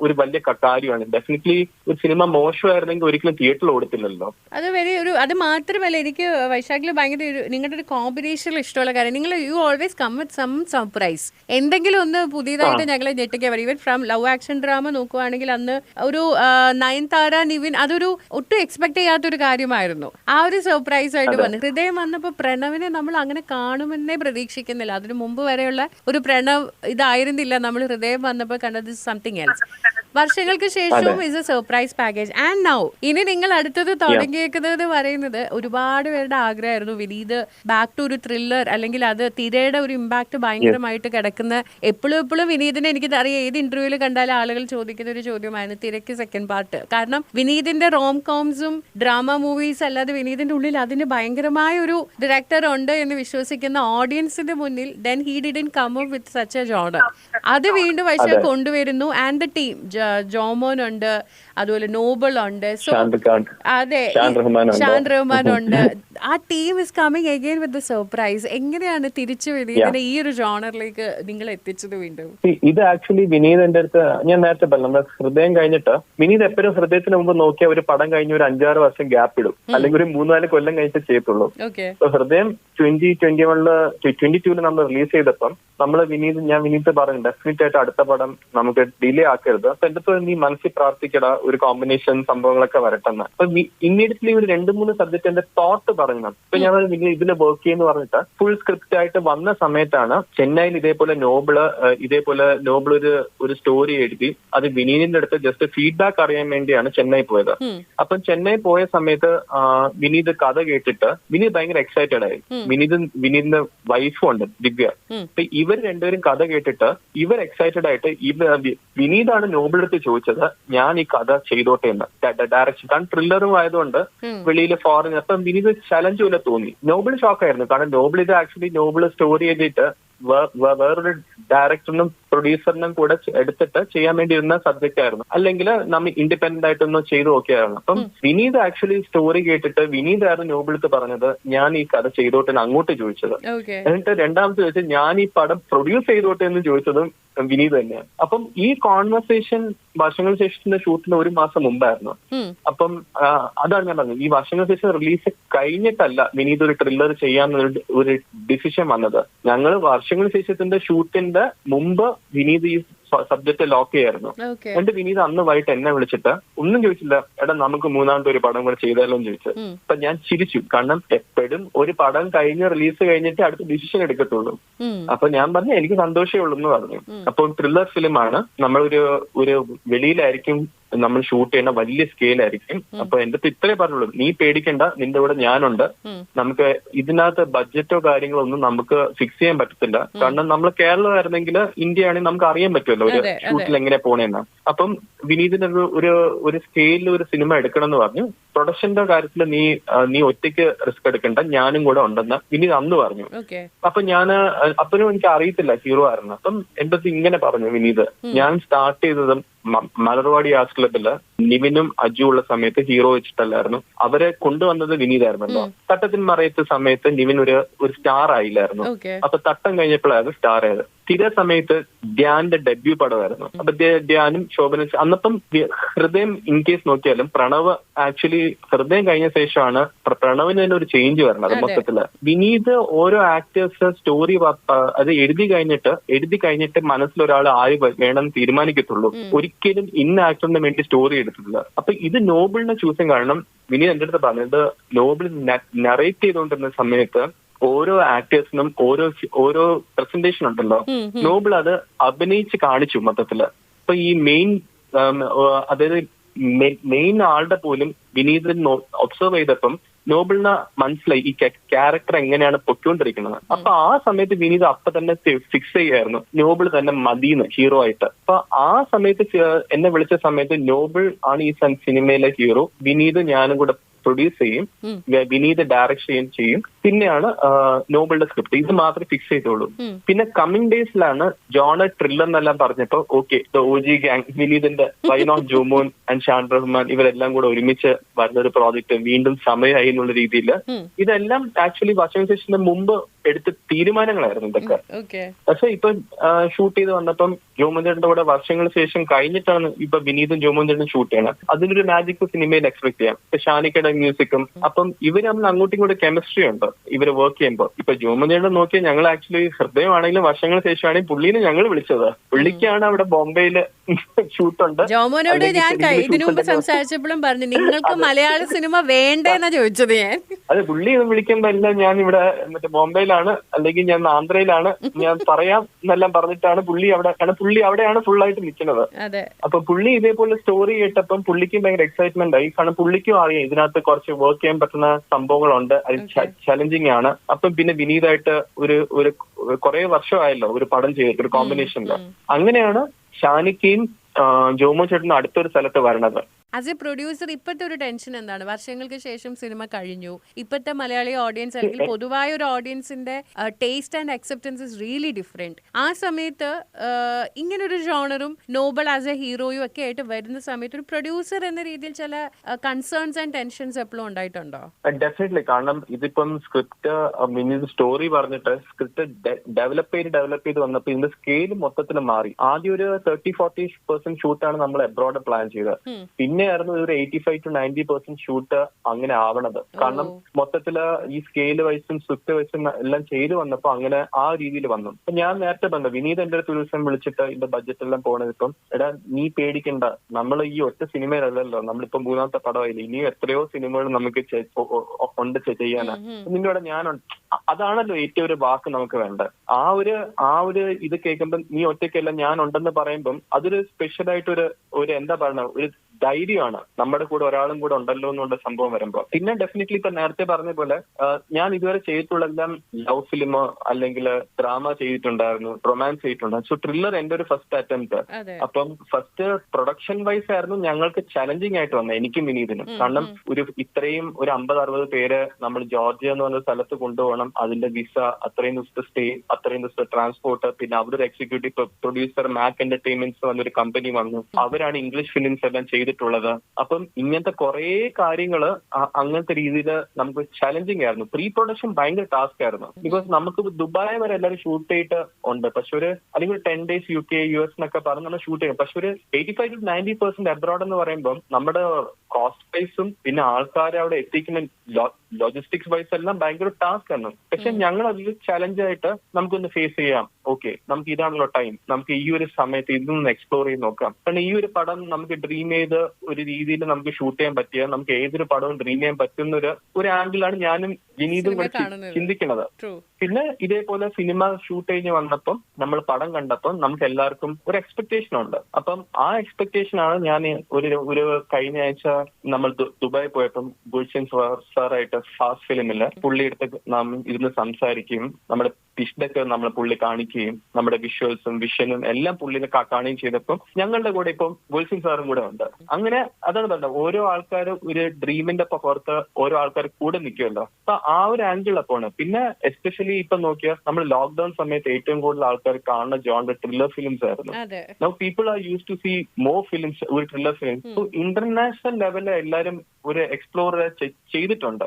ഒരു വലിയ കാര്യമാണ്. ഡെഫിനറ്റ്ലി ഒരു സിനിമ മോശമായിരുന്നെങ്കിൽ ഒരിക്കലും തിയേറ്ററിൽ ഓടത്തില്ലല്ലോ. അത് വെരി ഒരു അത് മാത്രമല്ല എനിക്ക് വൈശാഖിൽ ഭയങ്കര ഒരു നിങ്ങളുടെ ഒരു കോമ്പിനേഷനിൽ ഇഷ്ടമുള്ള കാര്യം. നിങ്ങൾ you always come with some surprise എന്തെങ്കിലും ഒന്ന് പുതിയതായിട്ട് ഞങ്ങളെ ഞെട്ടിക്കാൻ പറയും. ഇവൻ ഫ്രം ലവ് ആക്ഷൻ ഡ്രാമ നോക്കുവാണെങ്കിൽ അന്ന് ഒരു നയൻതാര നിവിൻ അതൊരു ഒട്ടും എക്സ്പെക്ട് ചെയ്യാത്തൊരു കാര്യമായിരുന്നു. ആ ഒരു സർപ്രൈസ് ആയിട്ട് വന്നു. ഹൃദയം വന്നപ്പോൾ പ്രണവിനെ നമ്മൾ അങ്ങനെ കാണുമെന്നേ പ്രതീക്ഷിക്കുന്നില്ല. അതിനു മുമ്പ് വരെയുള്ള ഒരു പ്രണവ് ഇതായിരുന്നില്ല. നമ്മൾ ഹൃദയം വന്നപ്പോൾ കണ്ടത് സംതിങ് എൽസ് വർഷങ്ങൾക്ക് ശേഷവും is a surprise package and now ഇനി നിങ്ങൾ അടുത്തത് തുടങ്ങിയേക്കുന്നത് പറയുന്നത് ഒരുപാട് പേരുടെ ആഗ്രഹമായിരുന്നു. വിനീത് ബാക്ക് ടു ഒരു ത്രില്ലർ അല്ലെങ്കിൽ അത് തിരയുടെ ഒരു ഇമ്പാക്ട് ഭയങ്കരമായിട്ട് കിടക്കുന്ന എപ്പോഴും എപ്പോഴും വിനീതിനെ എനിക്ക് അറിയാം ഏത് ഇന്റർവ്യൂവിൽ കണ്ടാലും ആളുകൾ ചോദിക്കുന്ന ഒരു ചോദ്യമായിരുന്നു. തിരക്ക് സെക്കൻഡ് പാർട്ട് കാരണം വിനീതിന്റെ റോം കോംസും ഡ്രാമ മൂവീസ് അല്ലാതെ വിനീതിന്റെ ഉള്ളിൽ അതിന് ഭയങ്കരമായ ഒരു ഡയറക്ടർ ഉണ്ട് എന്ന് വിശ്വസിക്കുന്ന ഓഡിയൻസിന്റെ മുന്നിൽ then he didn't come up with such a genre അത് വീണ്ടും പക്ഷേ കൊണ്ടുവരുന്നു. ആൻഡ് ദ ടീം ജോമോൻ ഉണ്ട് അതുപോലെ നോബിൾ ഉണ്ട് സോ അതെ ഷാൻ റഹ്മാൻ ഉണ്ട്. ആ team is coming again with surprise എങ്ങനെയാണ് തിരിച്ചു വിനീതിനെ ഈ ഒരു ജോണറിലേക്ക് നിങ്ങൾ എത്തിച്ചത് വീണ്ടും? ഇത് ആക്ച്വലി വിനീത് എന്റെ അടുത്ത് ഞാൻ നേരത്തെ പറഞ്ഞു നമ്മുടെ ഹൃദയം കഴിഞ്ഞിട്ട് വിനീത് എപ്പോഴും ഹൃദയത്തിന് മുമ്പ് നോക്കിയ ഒരു പടം കഴിഞ്ഞ ഒരു അഞ്ചാറ് വർഷം ഗ്യാപ്പ് ഇടും. അല്ലെങ്കിൽ ഒരു മൂന്നാൽ കൊല്ലം കഴിഞ്ഞിട്ട് ചെയ്യത്തുള്ളൂ. ഹൃദയം ട്വന്റി ട്വന്റി വണ്ണിൽ ട്വന്റി ടൂൽ നമ്മൾ റിലീസ് ചെയ്തപ്പം നമ്മൾ വിനീത് ഞാൻ വിനീത് പറഞ്ഞു ഡെഫിനറ്റ് ആയിട്ട് അടുത്ത പടം നമുക്ക് ഡിലേ ആക്കരുത്. അപ്പൊ എന്റെ അടുത്ത് നീ മനസ്സിൽ പ്രാർത്ഥിക്കട ഒരു കോമ്പിനേഷൻ സംഭവങ്ങളൊക്കെ വരട്ടെന്ന്. അപ്പൊ ഇമ്മീഡിയറ്റ്ലി ഒരു രണ്ട് മൂന്ന് സബ്ജക്ട് എന്റെ തോട്ട് പറഞ്ഞു. ഇപ്പൊ ഞാൻ നിങ്ങൾ ഇതിൽ വർക്ക് ചെയ്യുന്ന പറഞ്ഞിട്ട് ഫുൾ സ്ക്രിപ്റ്റ് ആയിട്ട് വന്ന സമയത്താണ് ചെന്നൈയിൽ ഇതേപോലെ നോബിൾ ഇതേപോലെ നോബിൾ ഒരു ഒരു സ്റ്റോറി എഴുതി അത് വിനീതിന്റെ അടുത്ത് ജസ്റ്റ് ഫീഡ്ബാക്ക് അറിയാൻ വേണ്ടിയാണ് ചെന്നൈ പോയത്. അപ്പം ചെന്നൈ പോയ സമയത്ത് വിനീത് കഥ കേട്ടിട്ട് വിനീത് ഭയങ്കര എക്സൈറ്റഡ് ആയി. വിനീത് വിനീതിന്റെ വൈഫും ഉണ്ട് ദിവ്യ. അപ്പൊ ഇവർ രണ്ടുപേരും കഥ കേട്ടിട്ട് ഇവർ എക്സൈറ്റഡ് ആയിട്ട് ഇവ വിനീതാണ് വിനീതാണ് നോബിളടുത്ത് ചോദിച്ചത് ഞാൻ ഈ കഥ ചെയ്തോട്ടെ എന്ന്. ഡയറക്ഷൻ കാരണം ത്രില്ലറും ആയതുകൊണ്ട് വെളിയിൽ ഫോറിൻ അപ്പം വിനീത് ചലഞ്ച് പോലെ തോന്നി. നോബിൾ ഷോക്ക് ആയിരുന്നു. കാരണം നോബിൾ ഇത് ആക്ച്വലി നോബിൾ സ്റ്റോറി ചെയ്തിട്ട് വേ- വേറൊരു ഡയറക്ടറിനും പ്രൊഡ്യൂസറിനും കൂടെ എടുത്തിട്ട് ചെയ്യാൻ വേണ്ടി ഇരുന്ന സബ്ജക്റ്റ് ആയിരുന്നു അല്ലെങ്കിൽ നമ്മൾ ഇൻഡിപെൻഡന്റ് ആയിട്ടൊന്നും ചെയ്തു നോക്കിയായിരുന്നു അപ്പം വിനീത് ആക്ച്വലി സ്റ്റോറി കേട്ടിട്ട് വിനീത് ആയിരുന്നു നോബിളിത്ത് പറഞ്ഞത് ഞാൻ ഈ കഥ ചെയ്തോട്ടെ അങ്ങോട്ട് ചോദിച്ചത്. എന്നിട്ട് രണ്ടാമത്തെ ചോദിച്ചത് ഞാൻ ഈ പടം പ്രൊഡ്യൂസ് ചെയ്തോട്ടെ എന്ന് ചോദിച്ചതും വിനീത് തന്നെയാണ്. അപ്പം ഈ കോൺവെർസേഷൻ വർഷങ്ങൾക്ക് ശേഷത്തിന്റെ ഷൂട്ടിന് ഒരു മാസം മുമ്പായിരുന്നു. അപ്പം അതാണ് ഞാൻ പറഞ്ഞത്. ഈ വർഷങ്ങൾക്ക് ശേഷം റിലീസ് കഴിഞ്ഞിട്ടല്ല വിനീത് ഒരു ട്രില്ലർ ചെയ്യാന്നൊരു ഒരു ഡിസിഷൻ വന്നത്. ഞങ്ങൾ വർഷങ്ങൾക്ക് ശേഷത്തിന്റെ ഷൂട്ടിന്റെ മുമ്പ് വിനീത് ഈ സബ്ജക്റ്റ് ലോക്ക് ചെയ്യായിരുന്നു. എന്റെ എന്നിട്ട് വിനീത് അന്ന് വൈകിട്ട് എന്നെ വിളിച്ചിട്ട് ഒന്നും ചോദിച്ചില്ല. എടാ നമുക്ക് മൂന്നാമത്തെ ഒരു പടം കൂടെ ചെയ്താലോ? എന്ന് ചോദിച്ചു. അപ്പൊ ഞാൻ ചിരിച്ചു. കാരണം എപ്പോഴും ഒരു പടം കഴിഞ്ഞ് റിലീസ് കഴിഞ്ഞിട്ട് അടുത്ത ഡിസിഷൻ എടുക്കത്തുള്ളൂ. അപ്പൊ ഞാൻ പറഞ്ഞു എനിക്ക് സന്തോഷമേ ഉള്ളൂ എന്ന് പറഞ്ഞു. അപ്പോൾ ത്രില്ലർ ഫിലിമാണ് നമ്മളൊരു ഒരു വെളിയിലായിരിക്കും നമ്മൾ ഷൂട്ട് ചെയ്യുന്ന വലിയ സ്കെയിലായിരിക്കും അപ്പൊ എന്റെ അടുത്ത് ഇത്രേ പറഞ്ഞുള്ളൂ. നീ പേടിക്കണ്ട നിന്റെ കൂടെ ഞാനുണ്ട്. നമുക്ക് ഇതിനകത്ത് ബഡ്ജറ്റോ കാര്യങ്ങളോ ഒന്നും നമുക്ക് ഫിക്സ് ചെയ്യാൻ പറ്റത്തില്ല. കാരണം നമ്മൾ കേരളമായിരുന്നെങ്കിൽ ഇന്ത്യ ആണെങ്കിൽ നമുക്ക് അറിയാൻ പറ്റുമല്ലോ ഒരു. ഷൂട്ടിൽ എങ്ങനെ പോണേന്ന്. അപ്പം വിനീതിന് ഒരു ഒരു സ്കെയിലിൽ ഒരു സിനിമ എടുക്കണം എന്ന് പറഞ്ഞു. പ്രൊഡക്ഷന്റെ കാര്യത്തിൽ നീ നീ ഒറ്റയ്ക്ക് റിസ്ക് എടുക്കണ്ട. ഞാനും കൂടെ ഉണ്ടെന്ന് വിനീത് അന്ന് പറഞ്ഞു. അപ്പൊ ഞാൻ അപ്പനും എനിക്ക് അറിയത്തില്ല ഹീറോ ആയിരുന്നു അപ്പം എന്റെ ഇങ്ങനെ പറഞ്ഞു വിനീത്. ഞാൻ സ്റ്റാർട്ട് ചെയ്തതും മലർവാടി ആർട്സ് ക്ലബിൽ നിവിനും അജു ഉള്ള സമയത്ത് ഹീറോ വെച്ചിട്ടല്ലായിരുന്നു. അവരെ കൊണ്ടുവന്നത് വിനീതായിരുന്നല്ലോ. തട്ടത്തിൻ മറയത്ത് സമയത്ത് നിവിൻ ഒരു ഒരു സ്റ്റാർ ആയില്ലായിരുന്നു അപ്പൊ തട്ടം കഴിഞ്ഞപ്പോഴായിരുന്നു സ്റ്റാർ ആയത് സ്ഥിര സമയത്ത് ധ്യാന്റെ ഡെബ്യൂ പടമായിരുന്നു. അപ്പൊ ധ്യ- ധ്യാനും ശോഭന അന്നപ്പം ഹൃദയം ഇൻ കേസ് നോക്കിയാലും പ്രണവ് ആക്ച്വലി ഹൃദയം കഴിഞ്ഞ ശേഷമാണ് പ്ര- പ്രണവിന് തന്നെ ഒരു ചേഞ്ച് വരണത്. മൊത്തത്തിൽ. വിനീത് ഓരോ ആക്ടേഴ്സ് സ്റ്റോറി അത് എഴുതി കഴിഞ്ഞിട്ട് എഴുതി കഴിഞ്ഞിട്ട് മനസ്സിൽ ഒരാൾ ആര് വ- വേണം തീരുമാനിക്കത്തുള്ളൂ. ഒരിക്കലും ഇന്ന ആക്ടറിന് വേണ്ടി സ്റ്റോറി എടുത്തിട്ടില്ല. അപ്പൊ ഇത് നോബിളിനെ ചൂസും കാരണം വിനീത് എന്റെ അടുത്ത് പറഞ്ഞത് നോബിൾ നറേറ്റ് ചെയ്തുകൊണ്ടിരുന്ന സമയത്ത് ഓരോ ആക്ടേഴ്സിനും ഓരോ ഓരോ പ്രസന്റേഷൻ ഉണ്ടല്ലോ. നോബിൾ അത് അഭിനയിച്ച് കാണിച്ചു മൊത്തത്തിൽ. അപ്പൊ ഈ മെയിൻ അതായത് മെയിൻ ആളുടെ പോലും വിനീതൻ ഒബ്സർവ് ചെയ്തപ്പം നോബിളിന് മനസ്സിലായി ഈ ക്യാരക്ടർ എങ്ങനെയാണ് പൊയ്ക്കൊണ്ടിരിക്കുന്നത്. അപ്പൊ ആ സമയത്ത് വിനീത് അപ്പൊ തന്നെ ഫിക്സ് ചെയ്യായിരുന്നു. നോബിൾ തന്നെ മതിന്ന് ഹീറോ ആയിട്ട്. അപ്പൊ ആ സമയത്ത് എന്നെ വിളിച്ച സമയത്ത് നോബിൾ ആണ് ഈ സിനിമയിലെ ഹീറോ വിനീത് ഞാനും കൂടെ പ്രൊഡ്യൂസ് ചെയ്യും. വിനീത് ഡയറക്ട് ചെയ്യും ചെയ്യും. പിന്നെയാണ് നോബിളുടെ സ്ക്രിപ്റ്റ് ഇത് മാത്രമേ ഫിക്സ് ചെയ്തോളൂ പിന്നെ കമ്മിങ് ഡേയ്സിലാണ് ജോണ് ട്രില്ലർ എന്നെല്ലാം പറഞ്ഞപ്പോ okay O G gang വിനീതിന്റെ why not Jomon and Shaan Rahman ഇവരെല്ലാം കൂടെ ഒരുമിച്ച് വരുന്ന ഒരു പ്രോജക്റ്റ് വീണ്ടും സമയമായി എന്നുള്ള രീതിയിൽ. ഇതെല്ലാം ആക്ച്വലി വാഷിംഗ് സെഷന്റെ മുമ്പ് എടുത്ത തീരുമാനങ്ങളായിരുന്നു ഇതൊക്കെ. പക്ഷെ ഇപ്പൊ ഷൂട്ട് ചെയ്ത് വന്നപ്പം ജോമോഞ്ചേട്ടന്റെ കൂടെ വർഷങ്ങൾക്ക് ശേഷം കഴിഞ്ഞിട്ടാണ് ഇപ്പൊ വിനീതും ജോമോഞ്ചേട്ടനും ഷൂട്ട് ചെയ്യണം അതിനൊരു മാജിക് സിനിമയിൽ എക്സ്പെക്ട് ചെയ്യാം. ഷാനിക്കയുടെ മ്യൂസിക്കും അപ്പം ഇവർ തമ്മിൽ അങ്ങോട്ടും ഇങ്ങോട്ടും കെമിസ്ട്രി ഉണ്ട്. ഇവർ വർക്ക് ചെയ്യുമ്പോൾ ഇപ്പൊ ജോമതിയുടെ നോക്കിയാൽ ഞങ്ങൾ ആക്ച്വലി ഹൃദയമാണെങ്കിലും വർഷങ്ങൾക്ക് ശേഷമാണെങ്കിൽ പുള്ളീനെ ഞങ്ങൾ വിളിച്ചത്. പുള്ളിക്കാണ് അവിടെ ബോംബെയിൽ ഷൂട്ടുണ്ട്. ജോമോനോട് ഞാൻ ഇതിനു മുമ്പ് സംസാരിച്ചപ്പോഴും പറഞ്ഞു നിങ്ങൾക്ക് മലയാള സിനിമ വേണ്ടെന്നാ ചോദിച്ചത് ഞാൻ. അത് പുള്ളി വിളിക്കുമ്പോ എല്ലാം ഞാൻ ഇവിടെ മറ്റേ ബോംബെയിലാണ് അല്ലെങ്കിൽ ഞാൻ ആന്ധ്രയിലാണ് ഞാൻ പറയാം എന്നെല്ലാം പറഞ്ഞിട്ടാണ് പുള്ളി അവിടെ കാരണം പുള്ളി അവിടെയാണ് ഫുൾ ആയിട്ട് നിൽക്കുന്നത്. അതെ. അപ്പൊ പുള്ളി ഇതേപോലെ സ്റ്റോറി കേട്ടപ്പം പുള്ളിക്കും ഭയങ്കര എക്സൈറ്റ്മെന്റ് ആയി കാരണം പുള്ളിക്കും അറിയാം ഇതിനകത്ത് കുറച്ച് വർക്ക് ചെയ്യാൻ പറ്റുന്ന സംഭവങ്ങളുണ്ട്. അത് ചലഞ്ചിങ് ആണ്. അപ്പം പിന്നെ വിനീതായിട്ട് ഒരു ഒരു കുറെ വർഷമായല്ലോ ഒരു പടം ചെയ്തിട്ട് ഒരു കോമ്പിനേഷനിൽ അങ്ങനെയാണ് ഷാനിക്കയും ജോമോ ചേട്ടനും അടുത്തൊരു സ്ഥലത്ത് വരണത്. ആസ് എ പ്രൊഡ്യൂസർ ഇപ്പോഴത്തെ ഒരു ടെൻഷൻ എന്താണ്? വർഷങ്ങൾക്ക് ശേഷം സിനിമ കഴിഞ്ഞു. ഇപ്പോഴത്തെ മലയാളി ഓഡിയൻസ് അല്ലെങ്കിൽ പൊതുവായ ഒരു ഓഡിയൻസിന്റെ taste and acceptance is really different ആ സമയത്ത് ഇങ്ങനൊരു ജോണറും നോബൽ ആസ് എ ഹീറോയും ഒക്കെ ആയിട്ട് വരുന്ന സമയത്ത് ഒരു പ്രൊഡ്യൂസർ എന്ന രീതിയിൽ ചില കൺസേൺസ് ആൻഡ് ടെൻഷൻസ് എപ്പോഴും ഉണ്ടായിട്ടുണ്ടോ? ഡെഫിനറ്റ്ലി കാരണം ഇതിപ്പം സ്ക്രിപ്റ്റ് മീൻസ് സ്റ്റോറി പറഞ്ഞിട്ട് സ്ക്രിപ്റ്റ് ഡെവലപ്പ് ചെയ്ത് ഡെവലപ്പ് ചെയ്ത് വന്നപ്പോൾ ഇതിന്റെ സ്കെയിൽ മൊത്തത്തിൽ മാറി. ആദ്യം ഒരു തേർട്ടി ഫോർട്ടി പെർസെന്റ് ഷൂട്ടാണ് നമ്മൾ എബ്രോഡ് പ്ലാൻ ചെയ്തത്. ഉം. പിന്നെയായിരുന്നു ഒരു eighty five to ninety percent shoot അങ്ങനെ ആവണത്. കാരണം മൊത്തത്തിൽ ഈ സ്കെയിൽ വൈസും സ്വിഫ്റ്റ് വൈസും എല്ലാം ചെയ്തു വന്നപ്പോ അങ്ങനെ ആ രീതിയിൽ വന്നു. അപ്പൊ ഞാൻ നേരത്തെ പറഞ്ഞു വിനീത് എന്റെ അടുത്ത് ഒരു ദിവസം വിളിച്ചിട്ട് ഇതിന്റെ ബഡ്ജറ്റ് എല്ലാം പോണത് ഇപ്പം എടാ നീ പേടിക്കണ്ട. നമ്മൾ ഈ ഒറ്റ സിനിമയിലല്ലല്ലോ നമ്മളിപ്പോ മൂന്നാമത്തെ പടമായില്ല? ഇനിയും എത്രയോ സിനിമകൾ നമുക്ക് ഉണ്ട് ചെയ്യാനാണ് ചെയ്യാനാ. നിന്റെ കൂടെ ഞാനുണ്ട് അതാണല്ലോ ഏറ്റവും ഒരു വാക്ക് നമുക്ക് വേണ്ടത്. ആ ഒരു ആ ഒരു ഇത് കേൾക്കുമ്പോൾ നീ ഒറ്റയ്ക്കല്ല ഞാൻ ഉണ്ടെന്ന് പറയുമ്പം അതൊരു സ്പെഷ്യൽ ആയിട്ട് ഒരു ഒരു എന്താ പറയുക ഒരു ധൈര്യമാണ്. നമ്മുടെ കൂടെ ഒരാളും കൂടെ ഉണ്ടല്ലോ എന്നുള്ള സംഭവം വരുമ്പോൾ പിന്നെ ഡെഫിനറ്റ്ലി ഇപ്പൊ നേരത്തെ പറഞ്ഞ പോലെ ഞാൻ ഇതുവരെ ചെയ്തിട്ടുള്ളതെല്ലാം ലവ് ഫിലിമോ അല്ലെങ്കിൽ ഡ്രാമ ചെയ്തിട്ടുണ്ടായിരുന്നു റൊമാൻസ് ചെയ്തിട്ടുണ്ടായിരുന്നു. സോ ത്രില്ലർ എന്റെ ഒരു ഫസ്റ്റ് അറ്റംപ്റ്റ് അപ്പം ഫസ്റ്റ് പ്രൊഡക്ഷൻ വൈസ് ആയിരുന്നു ഞങ്ങൾക്ക് ചലഞ്ചിങ് ആയിട്ട് വന്നത് എനിക്കും വിനീതിനും. കാരണം ഒരു ഇത്രയും ഒരു അമ്പത് അറുപത് പേര് നമ്മൾ ജോർജിയ എന്ന് പറഞ്ഞ സ്ഥലത്ത് കൊണ്ടുപോകണം. അതിന്റെ വിസ അത്രയും ദിവസത്തെ സ്റ്റേ അത്രയും ദിവസത്തെ ട്രാൻസ്പോർട്ട് പിന്നെ അവരുടെ ഒരു എക്സിക്യൂട്ടീവ് പ്രൊഡ്യൂസർ മാക് എന്റർടൈൻമെന്റ്സ് എന്നൊരു കമ്പനി വന്നു. അവരാണ് ഇംഗ്ലീഷ് ഫിലിംസ് എല്ലാം ചെയ്തിട്ടുള്ളത്. അപ്പം ഇങ്ങനത്തെ കുറെ കാര്യങ്ങൾ അങ്ങനത്തെ രീതിയിൽ നമുക്ക് ചലഞ്ചിങ് ആയിരുന്നു. പ്രീ പ്രൊഡക്ഷൻ ഭയങ്കര ടാസ്ക് ആയിരുന്നു. ബിക്കോസ് നമുക്ക് ദുബായ് വരെ എല്ലാവരും ഷൂട്ട് ചെയ്തിട്ട് ഉണ്ട്. പക്ഷെ ഒരു അല്ലെങ്കിൽ ten days U K U S എന്നൊക്കെ പറഞ്ഞ് നമ്മൾ ഷൂട്ട് ചെയ്യും. പക്ഷെ ഒരു eighty five to ninety percent abroad എന്ന് പറയുമ്പോൾ നമ്മുടെ കോസ്റ്റ് പ്രൈസും പിന്നെ ആൾക്കാരെ അവിടെ എത്തിക്കുന്ന ലോജിസ്റ്റിക്സ് വൈസ് എല്ലാം ഭയങ്കര ടാസ്ക് ആണ്. പക്ഷെ ഞങ്ങൾ അതിൽ ചലഞ്ച് ആയിട്ട് നമുക്കൊന്ന് ഫേസ് ചെയ്യാം. ഓക്കെ നമുക്ക് ഇതാണല്ലോ ടൈം നമുക്ക് ഈ ഒരു സമയത്ത് ഇതൊന്ന് എക്സ്പ്ലോർ ചെയ്ത് നോക്കാം. കാരണം ഈ ഒരു പടം നമുക്ക് ഡ്രീം ചെയ്ത് ഒരു രീതിയിൽ നമുക്ക് ഷൂട്ട് ചെയ്യാൻ പറ്റിയ നമുക്ക് ഏതൊരു പടവും ഡ്രീം ചെയ്യാൻ പറ്റുന്ന ഒരു ഒരു ആംഗിളാണ് ഞാനും വിനീതും കൂടെ. ചിന്തിക്കുന്നത്. പിന്നെ ഇതേപോലെ സിനിമ ഷൂട്ട് കഴിഞ്ഞ് വന്നപ്പം നമ്മൾ പടം കണ്ടപ്പം നമുക്ക് എല്ലാവർക്കും ഒരു എക്സ്പെക്ടേഷൻ ഉണ്ട്. അപ്പം ആ എക്സ്പെക്ടേഷൻ ആണ് ഞാൻ ഒരു ഒരു കഴിഞ്ഞ ആഴ്ച നമ്മൾ ദുബായി പോയപ്പം ഗുൽഷൻ സാറായിട്ട് ഫാസ്റ്റ് ഫിലിമിൽ പുള്ളി എടുത്ത് നാം ഇരുന്ന് സംസാരിക്കുകയും നമ്മുടെ പിഷ് ഡെക്ക് നമ്മൾ പുള്ളി കാണിക്കുകയും നമ്മുടെ വിഷ്വൽസും വിഷനും എല്ലാം പുള്ളിനെ കാണുകയും ചെയ്തപ്പം ഞങ്ങളുടെ കൂടെ ഇപ്പം ഗുൽസിൻ സാറും കൂടെ ഉണ്ട്. അങ്ങനെ അതാണ് പറഞ്ഞത്. ഓരോ ആൾക്കാരും ഒരു ഡ്രീമിന്റെ പുറത്ത് ഓരോ ആൾക്കാർ കൂടെ നിൽക്കുമല്ലോ. അപ്പൊ ആ ഒരു ആംഗിൾ അപ്പോണ് പിന്നെ എസ്പെഷ്യലി ഇപ്പൊ നോക്കിയാൽ നമ്മൾ ലോക്ക്ഡൌൺ സമയത്ത് ഏറ്റവും കൂടുതൽ ആൾക്കാർ കാണുന്ന ജോണ്ട് ത്രില്ലർ ഫിലിംസ് ആയിരുന്നു. Now people are used to see more films ഒരു ത്രില്ലർ ഫിലിംസ് സോ ഇന്റർനാഷണൽ ലെവലിൽ എല്ലാരും ഒരു എക്സ്പ്ലോർ ചെയ്തിട്ടുണ്ട്.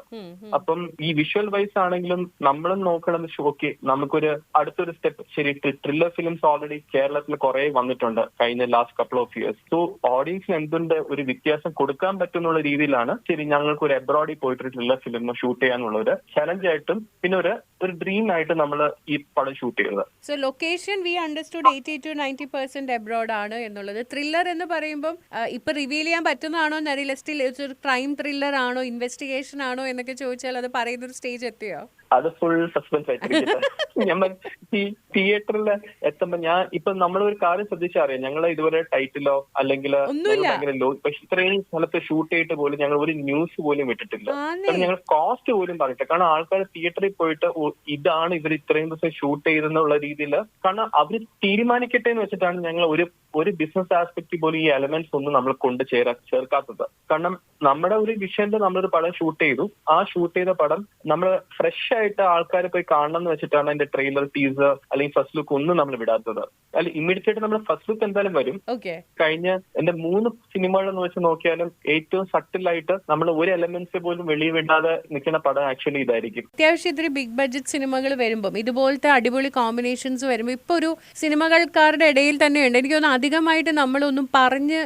അപ്പം ഈ വിഷ്വൽ വൈസ് ആണെങ്കിലും നമ്മളും നോക്കണം ഓക്കെ നമുക്കൊരു അടുത്തൊരു സ്റ്റെപ്പ് ശരി ത്രില്ലർ ഫിലിംസ് ഓൾറെഡി കേരളത്തിൽ കുറെ വന്നിട്ടുണ്ട് കഴിഞ്ഞ last couple of years so ഓഡിയൻസിന് എന്തുണ്ട് ഒരു വ്യത്യാസം കൊടുക്കാൻ പറ്റുന്നുള്ള രീതിയിലാണ് ശരി ഞങ്ങൾക്ക് ഒരു എബ്രോഡിൽ പോയിട്ട് ത്രില്ലർ ഫിലിം ഷൂട്ട് ചെയ്യാനുള്ള ഒരു ചലഞ്ച് ആയിട്ടും പിന്നെ ഒരു ഒരു ഡ്രീം ആയിട്ട് നമ്മൾ ഈ പടം ഷൂട്ട് ചെയ്തത് so location we understood eighty to ninety percent abroad ആണ് എന്നുള്ളത്. ത്രില്ലർ എന്ന് പറയുമ്പോൾ ഇപ്പൊ റിവീൽ ചെയ്യാൻ പറ്റുന്നതാണോ എന്നറിയില്ല. സ്റ്റിൽ ഒരു ക്രൈം ത്രില്ലർ ആണോ ഇൻവെസ്റ്റിഗേഷൻ ആണോ എന്നൊക്കെ ചോദിച്ചാൽ അത് പറയുന്ന ഒരു സ്റ്റേജ് എത്തിയോ? അത് ഫുൾ സസ്പെൻസ് ആയിട്ട് ഞാൻ തിയേറ്ററിൽ എത്തുമ്പോ ഞാൻ ഇപ്പൊ നമ്മൾ ഒരു കാര്യം ശ്രദ്ധിച്ചാൽ അറിയാം? ഞങ്ങൾ ഇതുവരെ ടൈറ്റിലോ അല്ലെങ്കിൽ പക്ഷെ ഇത്രയും സ്ഥലത്ത് ഷൂട്ട് ചെയ്തിട്ട് പോലും ഞങ്ങൾ ഒരു ന്യൂസ് പോലും വിട്ടിട്ടില്ല ഞങ്ങൾ കോസ്റ്റ് പോലും പറഞ്ഞിട്ടില്ല. കാരണം ആൾക്കാർ തിയേറ്ററിൽ പോയിട്ട് ഓ, ഇതാണ് ഇവർ ഇത്രയും ദിവസം ഷൂട്ട് ചെയ്തെന്നുള്ള രീതിയിൽ കാരണം അവർ തീരുമാനിക്കട്ടെ എന്ന് വെച്ചിട്ടാണ് ഞങ്ങൾ ഒരു ഒരു ബിസിനസ് ആസ്പെക്ട് പോലും ഈ എലമെന്റ്സ് ഒന്നും നമ്മൾ കൊണ്ട് ചേരാ ചേർക്കാത്തത്. കാരണം നമ്മുടെ ഒരു വിഷയത്തിൽ നമ്മളൊരു പടം ഷൂട്ട് ചെയ്തു. ആ ഷൂട്ട് ചെയ്ത പടം നമ്മൾ ഫ്രഷ് ആയിട്ട് ആൾക്കാർ പോയി കാണണം എന്ന് വെച്ചിട്ടാണ് അതിന്റെ ട്രെയിലർ ടീസർ അല്ലെങ്കിൽ ഫസ്റ്റ് ലുക്ക് ഒന്നും നമ്മൾ വിടാത്തത്. അല്ല ഇമ്മീഡിയറ്റ് ആയിട്ട് നമ്മൾ ഫസ്റ്റ് ലുക്ക് എന്തായാലും വരും. ഓക്കെ കഴിഞ്ഞ എന്റെ മൂന്ന് സിനിമകളെന്ന് വെച്ച് നോക്കിയാലും ഏറ്റവും സട്ടിലായിട്ട് നമ്മൾ ഒരു എലമെന്റ്സ് പോലും വെളിയിൽ വിടാതെ നിൽക്കുന്ന പടം ആക്ച്വലി ഇതായിരിക്കും. അത്യാവശ്യം ഇത്തിരി ബിഗ് ബഡ്ജറ്റ് സിനിമകൾ വരുമ്പോൾ ഇതുപോലത്തെ അടിപൊളി കോമ്പിനേഷൻസ് വരുമ്പോൾ ഇപ്പൊ ഒരു സിനിമകൾക്കാരുടെ ഇടയിൽ തന്നെയുണ്ട് എനിക്ക് തോന്നുന്നു അധികമായിട്ട് നമ്മളൊന്നും പറഞ്ഞ്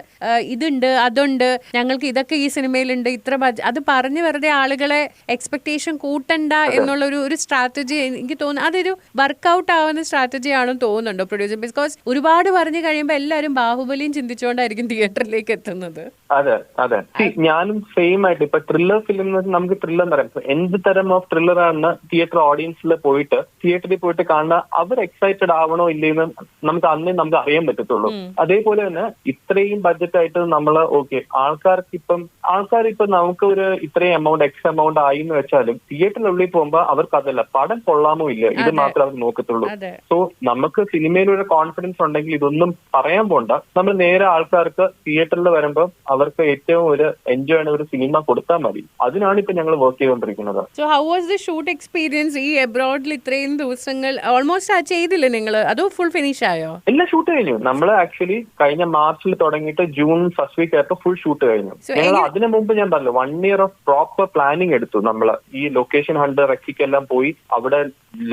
ഇതുണ്ട് അതുണ്ട് ഞങ്ങൾക്ക് ഇതൊക്കെ ഈ സിനിമയിലുണ്ട് ഇത്ര അത് പറഞ്ഞ് വെറുതെ ആളുകളെ എക്സ്പെക്ടേഷൻ കൂട്ടണ്ട എന്നുള്ളൊരു ഒരു സ്ട്രാറ്റജി എനിക്ക് തോന്നുന്നു. അതൊരു വർക്കൗട്ട് ആവുന്ന സ്ട്രാറ്റജി ആണെന്ന് തോന്നുന്നുണ്ടോ പ്രൊഡ്യൂസർ ബിക്കോസ് ഒരുപാട് പറഞ്ഞു കഴിയുമ്പോൾ എല്ലാവരും ബാഹുബലിയും ചിന്തിച്ചുകൊണ്ടായിരിക്കും തിയേറ്ററിലേക്ക് എത്തുന്നത്. അതെ അതെ. ഞാനും സെയിം ആയിട്ട് ഇപ്പൊ ത്രില്ലർ ഫിലിം നമുക്ക് ത്രില്ലർ എന്ന് പറയാം. എന്ത് തരം ഓഫ് ത്രില്ലർ ആണ് തിയേറ്റർ ഓഡിയൻസിൽ പോയിട്ട് തിയേറ്ററിൽ പോയിട്ട് കാണുന്ന അവർ എക്സൈറ്റഡ് ആവണോ ഇല്ലയെന്ന് നമുക്ക് അന്നേ നമുക്ക് അറിയാൻ പറ്റത്തുള്ളൂ. അതേപോലെ തന്നെ ഇത്രയും ബഡ്ജറ്റ് ആയിട്ട് നമ്മൾ ഓക്കെ ആൾക്കാർക്ക് ഇപ്പം ആൾക്കാർ ഇപ്പൊ നമുക്ക് ഒരു ഇത്രയും എമൗണ്ട് എക്സ് എമൗണ്ട് ആയി എന്ന് വെച്ചാലും തിയേറ്ററിനുള്ളിൽ പോകുമ്പോ അവർക്ക് അതല്ല പടം കൊള്ളാമോ ഇല്ല? ഇത് മാത്രമേ അവർ നോക്കത്തുള്ളൂ. സോ നമുക്ക് സിനിമയിൽ ഒരു കോൺഫിഡൻസ് ഉണ്ടെങ്കിൽ ഇതൊന്നും പറയാൻ പോണ്ട. നമ്മൾ നേരെ ആൾക്കാർക്ക് തിയേറ്ററിൽ വരുമ്പോൾ അവർക്ക് ഏറ്റവും ഒരു എൻജോയ് ചെയ്യുന്ന ഒരു സിനിമ കൊടുത്താൽ മതി. അതിനാണ് ഇപ്പൊ ഞങ്ങൾ വർക്ക് ചെയ്തുകൊണ്ടിരിക്കുന്നത് so how was the shoot experience ഈ എബ്രോഡിൽ ഇത്രയും ദിവസങ്ങൾ? ഓൾമോസ്റ്റ് ആ ചെയ്തില്ലേ നിങ്ങൾ അതോ ഫുൾ ഫിനിഷ് ആയോ? എല്ലാം ഷൂട്ട് കഴിഞ്ഞു. നമ്മൾ ആക്ച്വലി കഴിഞ്ഞ മാർച്ചിൽ തുടങ്ങിയിട്ട് ജൂൺ ഫസ്റ്റ് വീക്ക് ആയപ്പോ ഫുൾ ഷൂട്ട് കഴിഞ്ഞു. ഞങ്ങൾ അതിനു മുമ്പ് ഞാൻ പറഞ്ഞു one year of proper planning എടുത്തു നമ്മൾ ഈ ലൊക്കേഷൻ ഹണ്ട് റെക്കിക്കെല്ലാം പോയി അവിടെ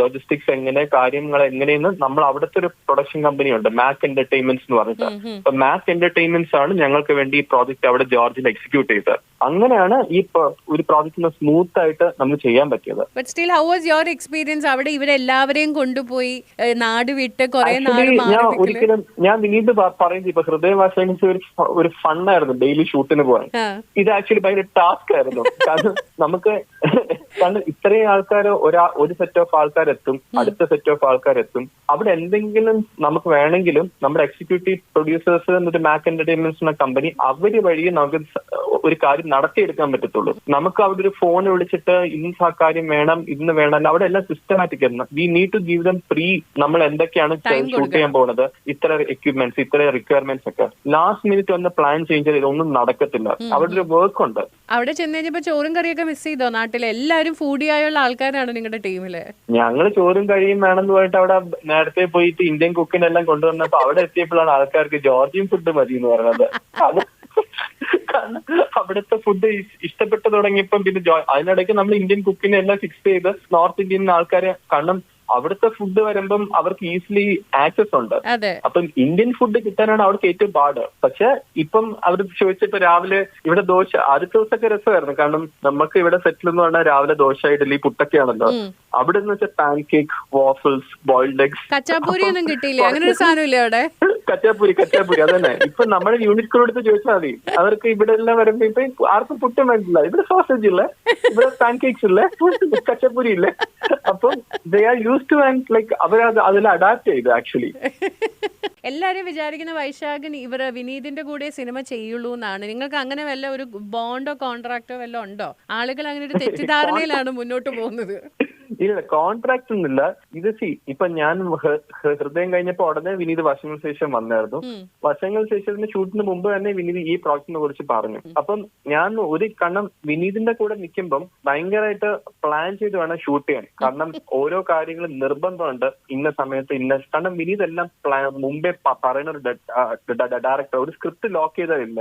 ലോജിസ്റ്റിക്സ് എങ്ങനെ കാര്യങ്ങൾ എങ്ങനെയെന്ന് നമ്മൾ അവിടുത്തെ ഒരു പ്രൊഡക്ഷൻ കമ്പനി ഉണ്ട് മാക് എന്റർടൈൻമെന്റ്സ് എന്ന് പറഞ്ഞിട്ട്. അപ്പൊ മാക് എന്റർടൈൻമെന്റ്സ് ആണ് ഞങ്ങൾക്ക് വേണ്ടി ഈ പ്രോജക്റ്റ് അവിടെ ജോർജിൽ എക്സിക്യൂട്ട് ചെയ്തത്. അങ്ങനെയാണ് ഈ ഒരു പ്രോജക്റ്റിന് സ്മൂത്ത് ആയിട്ട് നമുക്ക് ചെയ്യാൻ പറ്റിയത്. Still how was your experience അവിടെ? ഇവരെല്ലാവരെയും കൊണ്ടുപോയി നാട് വിട്ട് കുറെ ഞാൻ. ഒരിക്കലും ഞാൻ വിനീത് പ- പറയുന്നത് ഇപ്പൊ ഹൃദയം ഒരു ഒരു ഫണ്ണായിരുന്നു ഡെയിലി ഷൂട്ടിന് പോകാൻ. ഇത് ആക്ച്വലി ഭയങ്കര ടാസ്ക് ആയിരുന്നു കാരണം നമുക്ക് കാരണം ഇത്രയും ആൾക്കാർ ഒരാ ഒരു സെറ്റ് ഓഫ് ആൾക്കാരെത്തും അടുത്ത സെറ്റ് ഓഫ് ആൾക്കാരെത്തും. അവിടെ എന്തെങ്കിലും നമുക്ക് വേണമെങ്കിലും നമ്മുടെ എക്സിക്യൂട്ടീവ് പ്രൊഡ്യൂസേഴ്സ് എന്നൊരു മാക് എന്റർടൈൻമെന്റ്സ് എന്ന കമ്പനി അവർ വഴി നമുക്ക് ഒരു കാര്യം നടത്തിയെടുക്കാൻ പറ്റത്തുള്ളൂ. നമുക്ക് അവിടെ ഒരു ഫോൺ വിളിച്ചിട്ട് ഇന്ന് ആ കാര്യം വേണം ഇന്ന് വേണം അവിടെ എല്ലാം സിസ്റ്റമാറ്റിക് ആയിരുന്നു. We need to give them pre നമ്മൾ എന്തൊക്കെയാണ് ഷൂട്ട് ചെയ്യാൻ പോകുന്നത് ഇത്ര എക്യുപ്മെന്റ്സ് ഇത്ര റിക്വയർമെന്റ്സ് ഒക്കെ. ലാസ്റ്റ് മിനിറ്റ് വന്ന പ്ലാൻ ചേഞ്ച് ചെയ്ത് ഇതൊന്നും നടക്കത്തില്ല. അവിടെ ഒരു വർക്ക് ഉണ്ട്. അവിടെ ചെന്ന് കഴിഞ്ഞപ്പോ ചോറും കറിയൊക്കെ മിസ് ചെയ്തോ നാട്ടിലെ? എല്ലാവരും ഫൂഡിയായുള്ള ആൾക്കാരാണ് നിങ്ങളുടെ ടീമിൽ ഞങ്ങൾ ചോറും കഴിയും വേണമെന്ന് പറഞ്ഞിട്ട് അവിടെ നേരത്തെ പോയിട്ട് ഇന്ത്യൻ കുക്കിനെല്ലാം കൊണ്ടുവന്നപ്പോ അവിടെ എത്തിയപ്പോഴാണ് ആൾക്കാർക്ക് ജോർജിയൻ ഫുഡ് മതി എന്ന് പറയുന്നത് അത് കാരണം അവിടുത്തെ ഫുഡ് ഇഷ്ടപ്പെട്ടു തുടങ്ങിയപ്പം പിന്നെ ജോ- അതിനിടയ്ക്ക് നമ്മൾ ഇന്ത്യൻ കുക്കിനെ എല്ലാം ഫിക്സ് ചെയ്ത് നോർത്ത് ഇന്ത്യൻ ആൾക്കാരെ കാരണം അവിടുത്തെ ഫുഡ് വരുമ്പം അവർക്ക് ഈസിലി ആക്സസ് ഉണ്ട്. അപ്പം ഇന്ത്യൻ ഫുഡ് കിട്ടാനാണ് അവർക്ക് ഏറ്റവും പാട്. പക്ഷെ ഇപ്പം അവർ ചോദിച്ചപ്പോ രാവിലെ ഇവിടെ ദോശ ആദ്യത്തെ ദിവസമൊക്കെ രസമായിരുന്നു. കാരണം നമുക്ക് ഇവിടെ സെറ്റിൽ എന്ന് പറഞ്ഞാൽ രാവിലെ ദോശ ഇഡലി പുട്ടൊക്കെയാണല്ലോ. അവിടെ എന്ന് വെച്ചാൽ pancake waffles boiled eggs khachapuri ഒന്നും കിട്ടിയില്ല? അങ്ങനെ ഒരു സാധനം ഇല്ലേ അവിടെ? കച്ചാപ്പൂരി കച്ചാപ്പൂരി അതന്നെ. ഇപ്പൊ നമ്മുടെ യൂണിറ്റ് എടുത്ത് ചോദിച്ചാൽ മതി. അവർക്ക് ഇവിടെ എല്ലാം വരുമ്പോ ഇപ്പൊ ആർക്കും പുട്ടും വേണ്ടില്ല. ഇവിടെ സോസേജ് ഇല്ല? ഇവിടെ പാൻ കേക്ക്സ് ഇല്ല? കച്ചാപ്പൂരി ഇല്ല? അപ്പം they are used to and like അവർ അതിൽ അഡാപ്റ്റ് ചെയ്തു ആക്ച്വലി എല്ലാരും വിചാരിക്കുന്ന വൈശാഖൻ ഇവർ വിനീതിന്റെ കൂടെ സിനിമ ചെയ്യുള്ളൂ എന്നാണ്. നിങ്ങൾക്ക് അങ്ങനെ വല്ല ഒരു ബോണ്ടോ കോൺട്രാക്റ്റോ വല്ല ഉണ്ടോ? ആളുകൾ അങ്ങനെ ഒരു തെറ്റിദ്ധാരണയിലാണ് മുന്നോട്ട് പോകുന്നത്. ഇല്ല കോൺട്രാക്ട് ഒന്നുമില്ല ഇത് സി ഇപ്പൊ ഞാൻ ഹൃദയം കഴിഞ്ഞപ്പോ ഉടനെ വിനീത് വർഷങ്ങൾക്ക് ശേഷം വന്നായിരുന്നു. വശങ്ങൾ വർഷങ്ങൾക്ക് ശേഷത്തിന് ഷൂട്ടിന് മുമ്പ് തന്നെ വിനീത് ഈ പ്രോജക്റ്റിനെ കുറിച്ച് പറഞ്ഞു. അപ്പം ഞാൻ ഒരു കണ്ണം വിനീതിന്റെ കൂടെ നിൽക്കുമ്പം ഭയങ്കരമായിട്ട് പ്ലാൻ ചെയ്ത് വേണം ഷൂട്ട് ചെയ്യാൻ. കാരണം ഓരോ കാര്യങ്ങളും നിർബന്ധമുണ്ട് ഇന്ന സമയത്ത് ഇന്ന കാരണം വിനീത് എല്ലാം പ്ലാൻ മുമ്പേ പറയുന്ന ഒരു ഡയറക്ടർ ഒരു സ്ക്രിപ്റ്റ് ലോക്ക് ചെയ്തതില്ല.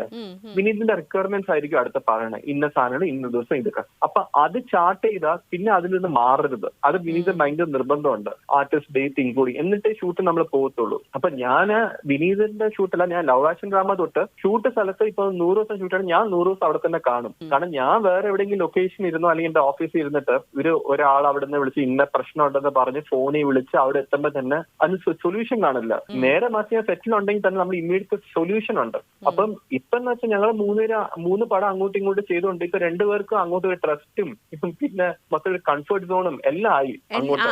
വിനീതിന്റെ റിക്വയർമെന്റ്സ് ആയിരിക്കും അടുത്ത പറയണത് ഇന്ന സാധനങ്ങൾ ഇന്ന ദിവസം ഇതൊക്കെ അപ്പൊ അത് ചാർട്ട് ചെയ്താൽ പിന്നെ അതിൽ നിന്ന് മാറരുത്. അത് വിനീത് ഭയങ്കര നിർബന്ധമുണ്ട്. ആർട്ടിസ്റ്റ് ഡേറ്റ് ഇൻക്ലൂഡിങ് എന്നിട്ടേ ഷൂട്ട് നമ്മൾ പോകത്തുള്ളൂ അപ്പൊ ഞാൻ വിനീതിന്റെ ഷൂട്ടല്ല ഞാൻ ലവ് ആക്ഷൻ ഡ്രാമ തൊട്ട് ഷൂട്ട് സ്ഥലത്ത് ഇപ്പൊ നൂറ് ദിവസം ഷൂട്ടാണ് ഞാൻ നൂറ് ദിവസം അവിടെ തന്നെ കാണും. കാരണം ഞാൻ വേറെ എവിടെയെങ്കിലും ലൊക്കേഷൻ ഇരുന്നോ അല്ലെങ്കിൽ എന്റെ ഓഫീസിൽ ഇരുന്നിട്ട് ഒരു ഒരാൾ അവിടെ നിന്ന് വിളിച്ച് ഇന്ന പ്രശ്നം ഉണ്ടെന്ന് പറഞ്ഞ് ഫോണിൽ വിളിച്ച് അവിടെ എത്തുമ്പോൾ തന്നെ അതിന് സൊല്യൂഷൻ കാണില്ല. നേരെ മറിച്ച് ഞാൻ സെറ്റിൽ ഉണ്ടെങ്കിൽ തന്നെ നമ്മൾ ഇമ്മീഡിയറ്റ് സൊല്യൂഷൻ ഉണ്ട്. അപ്പം ഇപ്പൊ എന്ന് വെച്ചാൽ ഞങ്ങൾ മൂന്നുപേര് മൂന്ന് പടം അങ്ങോട്ടും ഇങ്ങോട്ടും ചെയ്തുകൊണ്ട് ഇപ്പൊ രണ്ടുപേർക്കും അങ്ങോട്ടും ഒരു ട്രസ്റ്റും ഇപ്പം പിന്നെ മൊത്തം ഒരു കംഫർട്ട് സോണും എല്ലാം എല്ലാം ആയി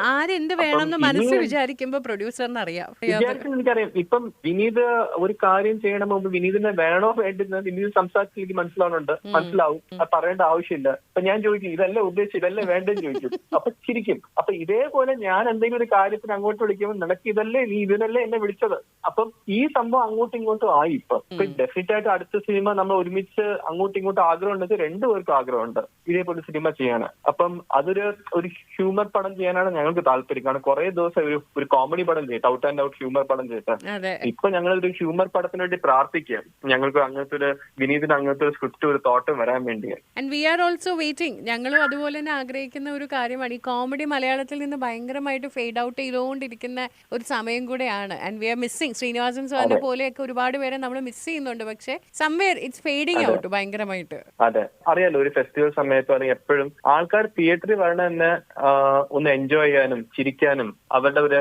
ആരെന്ത് വേണമെന്ന് ഇനി- വിചാരിക്കുമ്പോ പ്രൊഡ്യൂസറിന് അറിയാം. എനിക്കറിയാം. ഇപ്പം വിനീത് ഒരു കാര്യം ചെയ്യണം മുമ്പ് വിനീതിനെ വേണോ വേണ്ടെന്ന് വിനീത് സംസാരിച്ച് എനിക്ക് മനസ്സിലാവുന്നുണ്ട്. മനസ്സിലാവും. അത് പറയേണ്ട ആവശ്യമില്ല. അപ്പൊ ഞാൻ ചോദിക്കും ഇതല്ല ഉദ്ദേശിച്ചു ഇതല്ല വേണ്ടെന്ന് ചോദിക്കും. അപ്പൊ ചിരിക്കും. അപ്പൊ ഇതേപോലെ ഞാൻ എന്തെങ്കിലും ഒരു കാര്യത്തിന് അങ്ങോട്ട് വിളിക്കുമ്പോൾ നിനക്ക് ഇതല്ലേ? നീ ഇതിനല്ലേ എന്നെ വിളിച്ചത്? അപ്പം ഈ സംഭവം അങ്ങോട്ടും ഇങ്ങോട്ടും ആയി ഇപ്പൊ. ഡെഫിനറ്റ് ആയിട്ട് അടുത്ത സിനിമ നമ്മൾ ഒരുമിച്ച് അങ്ങോട്ടും ഇങ്ങോട്ടും ആഗ്രഹം ഉണ്ടെങ്കിൽ രണ്ടുപേർക്കും ആഗ്രഹമുണ്ട് ഇതേപോലെ സിനിമ ചെയ്യാൻ അപ്പം അതൊരു ഒരു ഹ്യൂമർ പടം ചെയ്യാനാണ് ഞങ്ങൾക്ക് താല്പര്യം. കാരണം കുറെ ദിവസം ഒരു ഒരു കോമഡി പടം ചെയ്തിട്ട് ഔട്ട് ആൻഡ് ഔട്ട് ഹ്യൂമർ പടം ചെയ്തിട്ട്. ഇപ്പൊ ഞങ്ങൾ ഒരു ഹ്യൂമർ പടത്തിന് വേണ്ടി പ്രാർത്ഥിക്കുക ഞങ്ങൾക്ക് അങ്ങനത്തെ ഒരു വിനീതിന് അങ്ങനത്തെ ഒരു സ്ക്രിപ്റ്റ് ഒരു തോട്ട് വരാൻ വേണ്ടി and we are also waiting ഞങ്ങളും അതുപോലെ തന്നെ ആഗ്രഹിക്കുന്ന ഒരു കാര്യമാണ്. ഈ കോമഡി മലയാളത്തിൽ നിന്ന് ഭയങ്കരമായിട്ട് ഫെയ്ഡ് ഔട്ട് ചെയ്തുകൊണ്ടിരിക്കുന്ന ഒരു സമയം കൂടെയാണ്. And we are missing Sreenivasan സാറിനെ പോലെയൊക്കെ ഒരുപാട് പേരെ നമ്മൾ മിസ് ചെയ്യുന്നുണ്ട്. പക്ഷേ സംവെയർ ഇറ്റ്സ് ഫെയ്ഡിങ് ഔട്ട് ഭയങ്കരമായിട്ട്. അതെ. അറിയാലോ ഒരു ഫെസ്റ്റിവൽ സമയത്ത് അല്ലെങ്കിൽ എപ്പോഴും ആൾക്കാർ തിയേറ്ററിൽ വരണ തന്നെ ഒന്ന് എൻജോയ് ചെയ്യാനും ചിരിക്കാനും അവരുടെ ഒരു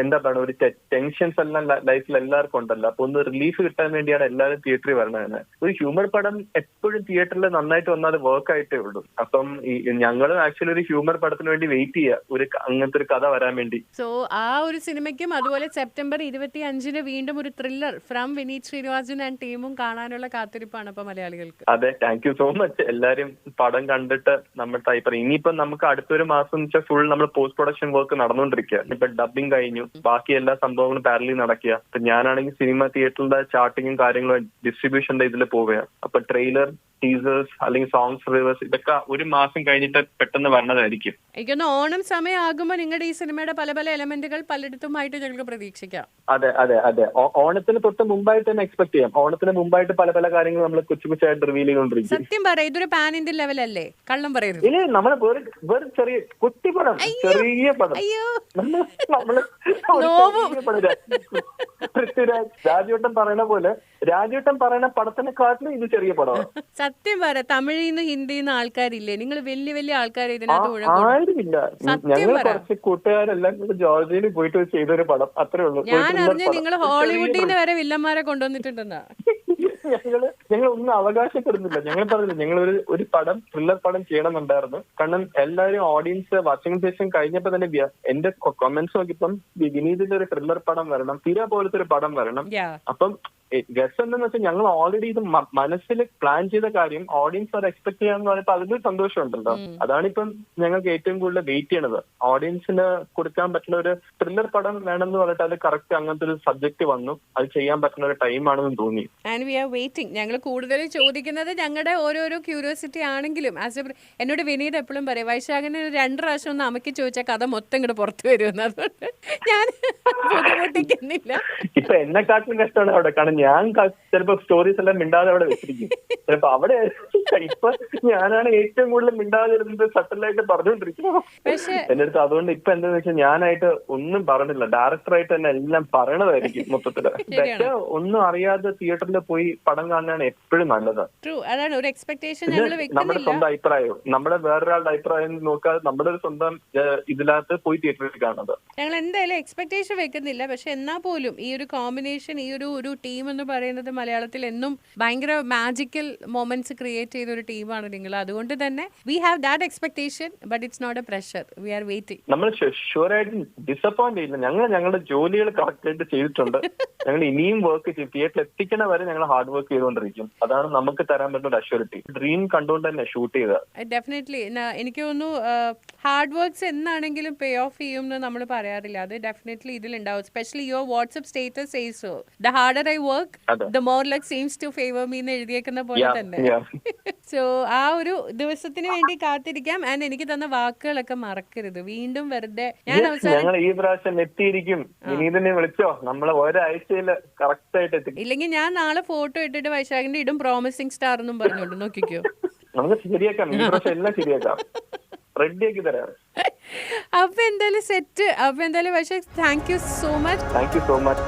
എന്താ പറയുക ഒരു ടെൻഷൻസ് എല്ലാം ലൈഫിൽ എല്ലാവർക്കും ഉണ്ടല്ലോ. അപ്പൊ ഒന്ന് റിലീഫ് കിട്ടാൻ വേണ്ടിയാണ് എല്ലാവരും തിയേറ്ററിൽ വരണത് തന്നെ ഒരു ഹ്യൂമർ പടം എപ്പോഴും തിയേറ്ററിൽ നന്നായിട്ട് വന്നാൽ വർക്ക് ആയിട്ടേ ഉള്ളൂ. അപ്പം ഞങ്ങൾ ആക്ച്വലി ഒരു ഹ്യൂമർ പടത്തിന് വേണ്ടി വെയിറ്റ് ചെയ്യുക ഒരു അങ്ങനത്തെ ഒരു കഥ വരാൻ വേണ്ടി. സോ ആ ഒരു സിനിമയ്ക്കും അതുപോലെ സെപ്റ്റംബർ ഇരുപത്തി അഞ്ചിന് വീണ്ടും ഒരു thriller from Vineeth Sreenivasan and ടീമും കാണാനുള്ള കാത്തിരിപ്പാണ് ഇപ്പൊ മലയാളികൾക്ക്. അതെ താങ്ക് യു സോ മച്ച് എല്ലാരും പടം കണ്ടിട്ട് നമ്മുടെ ഇനിയിപ്പം നമുക്ക് അടുത്തൊരു മാസം ഫുൾ നമ്മൾ പോസ്റ്റ് പ്രൊഡക്ഷൻ വർക്ക് നടന്നുകൊണ്ടിരിക്കുക ഇപ്പൊ ഡബിങ് കഴിഞ്ഞു. ബാക്കി എല്ലാ സംഭവങ്ങളും പാരലി നടക്കുക ഇപ്പൊ ഞാനാണെങ്കിൽ സിനിമ തിയേറ്ററിന്റെ ചാർട്ടിങ്ങും കാര്യങ്ങളും ഡിസ്ട്രിബ്യൂഷന്റെ ഇതിൽ പോവുകയാണ് അപ്പൊ ട്രെയിലർ ടീസേഴ്സ് അല്ലെങ്കിൽ സോങ്സ് റിവേഴ്സ് ഇതൊക്കെ ഒരു മാസം കഴിഞ്ഞിട്ട് പെട്ടെന്ന് വരണതായിരിക്കും. എനിക്കൊന്ന് ഓണം സമയമാകുമ്പോൾ നിങ്ങളുടെ ഈ സിനിമയുടെ പല പല എലമെന്റുകൾ പലയിടത്തുമായിട്ട് ഞങ്ങൾക്ക് പ്രതീക്ഷിക്കാം. അതെ അതെ അതെ. ഓണത്തിന് തൊട്ട് മുമ്പായിട്ട് തന്നെ എക്സ്പെക്ട് ചെയ്യാം. ഓണത്തിന് മുമ്പായിട്ട് പല പല കാര്യങ്ങൾ നമ്മൾ കൊച്ചു കൊച്ചായിട്ട് റിവീൽ ചെയ്തുകൊണ്ടിരിക്കും സത്യം പറയാം ഇതൊരു പാൻ ഇന്ത്യൻ ലെവലല്ലേ കള്ളം പറയരുത്. ഇനി നമ്മൾ വെറും ചെറിയ കുട്ടിപ്പടം ചെറിയ പടം അയ്യോ പടം. നമ്മൾ ചെറിയ പടം. പൃഥ്വിരാജ് രാജുവട്ടം പറയണ പോലെ രാജുവട്ടം പറയണ പടത്തിനെക്കാട്ടിലും ഇത് ചെറിയ പടമാണ് സത്യം പറ തമിഴിൽ നിന്ന് ഹിന്ദിയിൽ നിന്ന് ആൾക്കാരില്ലേ? നിങ്ങൾ വലിയ വലിയ ആൾക്കാർ ഇതിനകത്ത് ആരുമില്ല. ഞങ്ങൾ. കുറച്ച് കൂട്ടുകാരെല്ലാം കൂടെ ജോർജിയയിൽ പോയിട്ട് ചെയ്തൊരു പടം. അത്രേ ഉള്ളൂ. ഞാൻ അറിഞ്ഞ നിങ്ങൾ ഹോളിവുഡിൽ നിന്ന് വരെ വില്ലന്മാരെ കൊണ്ടുവന്നിട്ടുണ്ടെന്നാ. ഞങ്ങൾ ഞങ്ങൾ ഒന്നും അവകാശപ്പെടുന്നില്ല. ഞങ്ങൾ പറഞ്ഞില്ല ഞങ്ങൾ ഒരു ഒരു പടം ത്രില്ലർ പടം ചെയ്യണമെന്നുണ്ടായിരുന്നു. കാരണം എല്ലാവരും ഓഡിയൻസ് വാച്ചിങ് സെഷൻ കഴിഞ്ഞപ്പോ തന്നെ എന്റെ കൊമന്റ്സ് നോക്കിയപ്പം വിനീതിന്റെ ഒരു ത്രില്ലർ പടം വരണം തീര പോലത്തെ ഒരു പടം വരണം. അപ്പം ഗസ് എന്തെന്ന് വെച്ചാൽ ഞങ്ങൾ ഓൾറെഡി ഇത് മനസ്സിൽ പ്ലാൻ ചെയ്ത കാര്യം ഓഡിയൻസ് അത് എക്സ്പെക്ട് ചെയ്യാന്ന് പറയുമ്പോൾ അതിൽ സന്തോഷമുണ്ടല്ലോ. അതാണിപ്പം ഞങ്ങൾക്ക് ഏറ്റവും കൂടുതൽ വെയിറ്റ് ചെയ്യണത്. ഓഡിയൻസിന് കൊടുക്കാൻ പറ്റുന്ന ഒരു ത്രില്ലർ പടം വേണമെന്ന് പറഞ്ഞിട്ട് അത് കറക്റ്റ് അങ്ങനത്തെ ഒരു സബ്ജക്ട് വന്നു. അത് ചെയ്യാൻ പറ്റുന്ന ഒരു ടൈം ആണെന്ന് തോന്നി. ആൻഡ് വി ആർ വെയിറ്റിംഗ് ഞങ്ങൾ കൂടുതൽ ചോദിക്കുന്നത് ഞങ്ങളുടെ ഓരോരോ ക്യൂരിയോസിറ്റി ആണെങ്കിലും ആസ് എ എന്നോട് വിനീത് എപ്പോഴും പറയും വൈശാഖന് രണ്ട് പ്രാവശ്യം ഒന്ന് അമക്കി ചോദിച്ചാൽ കഥ മൊത്തം ഇങ്ങോട്ട് പുറത്തു വരുമെന്ന് അതുകൊണ്ട് ഞാൻ ബുദ്ധിമുട്ടിക്കുന്നില്ല. ഇപ്പൊ എന്നെക്കാട്ടിലും കഷ്ടമാണ് അവിടെ കാരണം ഞാൻ ചിലപ്പോ സ്റ്റോറീസ് എല്ലാം മിണ്ടാതെ അവിടെ വെച്ചിരിക്കും. ചിലപ്പോ അവിടെ ഇപ്പൊ ഞാനാണ് ഏറ്റവും കൂടുതൽ മിണ്ടാതെ മിണ്ടാതിരുന്നത് സട്ടലായിട്ട് പറഞ്ഞുകൊണ്ടിരിക്കുന്നത്. എന്റെ അടുത്ത് അതുകൊണ്ട് ഇപ്പൊ എന്താന്ന് വെച്ചാൽ ഞാനായിട്ട് ഒന്നും പറഞ്ഞില്ല ഡയറക്ടറായിട്ട് തന്നെ എല്ലാം പറയണതായിരിക്കും മൊത്തത്തിൽ. ഒന്നും അറിയാതെ തിയേറ്ററിൽ പോയി പടം കാണാനാണ് എപ്പോഴും നല്ലത്. നമ്മുടെ സ്വന്തം അഭിപ്രായവും നമ്മുടെ വേറൊരാളുടെ അഭിപ്രായം നോക്കാതെ നമ്മുടെ ഒരു സ്വന്തം ഇതിനകത്ത് പോയി തിയേറ്ററിൽ കാണുന്നത്. ഞങ്ങൾ എന്തായാലും എക്സ്പെക്ടേഷൻ വെക്കുന്നില്ല. പക്ഷെ എന്നാ പോലും ഈ ഒരു കോമ്പിനേഷൻ ഈ ഒരു ഒരു ടീം എന്ന് പറയുന്നത് മലയാളത്തിൽ എന്നും ഭയങ്കര മാജിക്കൽ മൊമെന്റ്സ് ക്രിയേറ്റ് ചെയ്ത ഒരു ടീമാണ് നിങ്ങൾ. അതുകൊണ്ട് തന്നെ we have that expectation but it's not a pressure we are waiting നമ്മൾ ആയിട്ട് ഡിസപ്പോയിന്റ് ചെയ്യില്ല ഞങ്ങൾ ഞങ്ങളുടെ ജോലികൾ കറക്റ്റ് ആയിട്ട് ചെയ്തിട്ടുണ്ട്. ഞങ്ങൾ ഇനിയും വർക്ക് ചെയ്യും. തിയേറ്ററിൽ എത്തിക്കണ വരെ ഞങ്ങൾ ഹാർഡ് വർക്ക് ചെയ്തുകൊണ്ടിരിക്കും. അതാണ് നമുക്ക് തരാൻ പറ്റുന്ന ഒരു അഷ്യൂരിറ്റി ഡ്രീം കണ്ടുകൊണ്ട് തന്നെ ഷൂട്ട് ചെയ്ത. ഡെഫിനറ്റ്ലി എനിക്ക് തോന്നുന്നു ഹാർഡ് വർക്ക്സ് എന്നാണെങ്കിലും പേ ഓഫ് ചെയ്യും എന്ന് നമ്മൾ പറയാറില്ല. അത് definitely ഇതിലുണ്ടാവും. Specially your WhatsApp status says so the harder I work അതെ. The more luck seems to favour me എന്ന് എഴുതിയേക്കുന്ന പോലെ തന്നെ. സോ ആ ഒരു ദിവസത്തിന് വേണ്ടി കാത്തിരിക്കാം. ആൻഡ് എനിക്ക് തന്ന വാക്കുകളൊക്കെ മറക്കരുത്. വീണ്ടും വെറുതെ ഞാൻ അവസാനം ഞങ്ങൾ ഈ പ്രാവശ്യം എത്തിയിരിക്കും. വിനീതിനെ വിളിച്ചോ? നമ്മൾ ഒരാഴ്ചയിൽ കറക്റ്റ് ആയിട്ട് എത്തിക്കും ഇല്ലെങ്കിൽ ഞാൻ നാളെ ഫോട്ടോ ഇട്ടിട്ട് വൈശാഖിന്റെ ഇടും പ്രോമിസിങ് സ്റ്റാർ എന്നും പറഞ്ഞോണ്ട് നോക്കിക്കോ. നമുക്ക് ശരിയാക്കാം. ഈ പ്രാവശ്യം എല്ലാം ശരിയാക്കാം. റെഡിയാക്കി തരാം. അപ്പൊ എന്തായാലും സെറ്റ് അപ്പൊ എന്തായാലും പക്ഷേ thank you so much thank you so much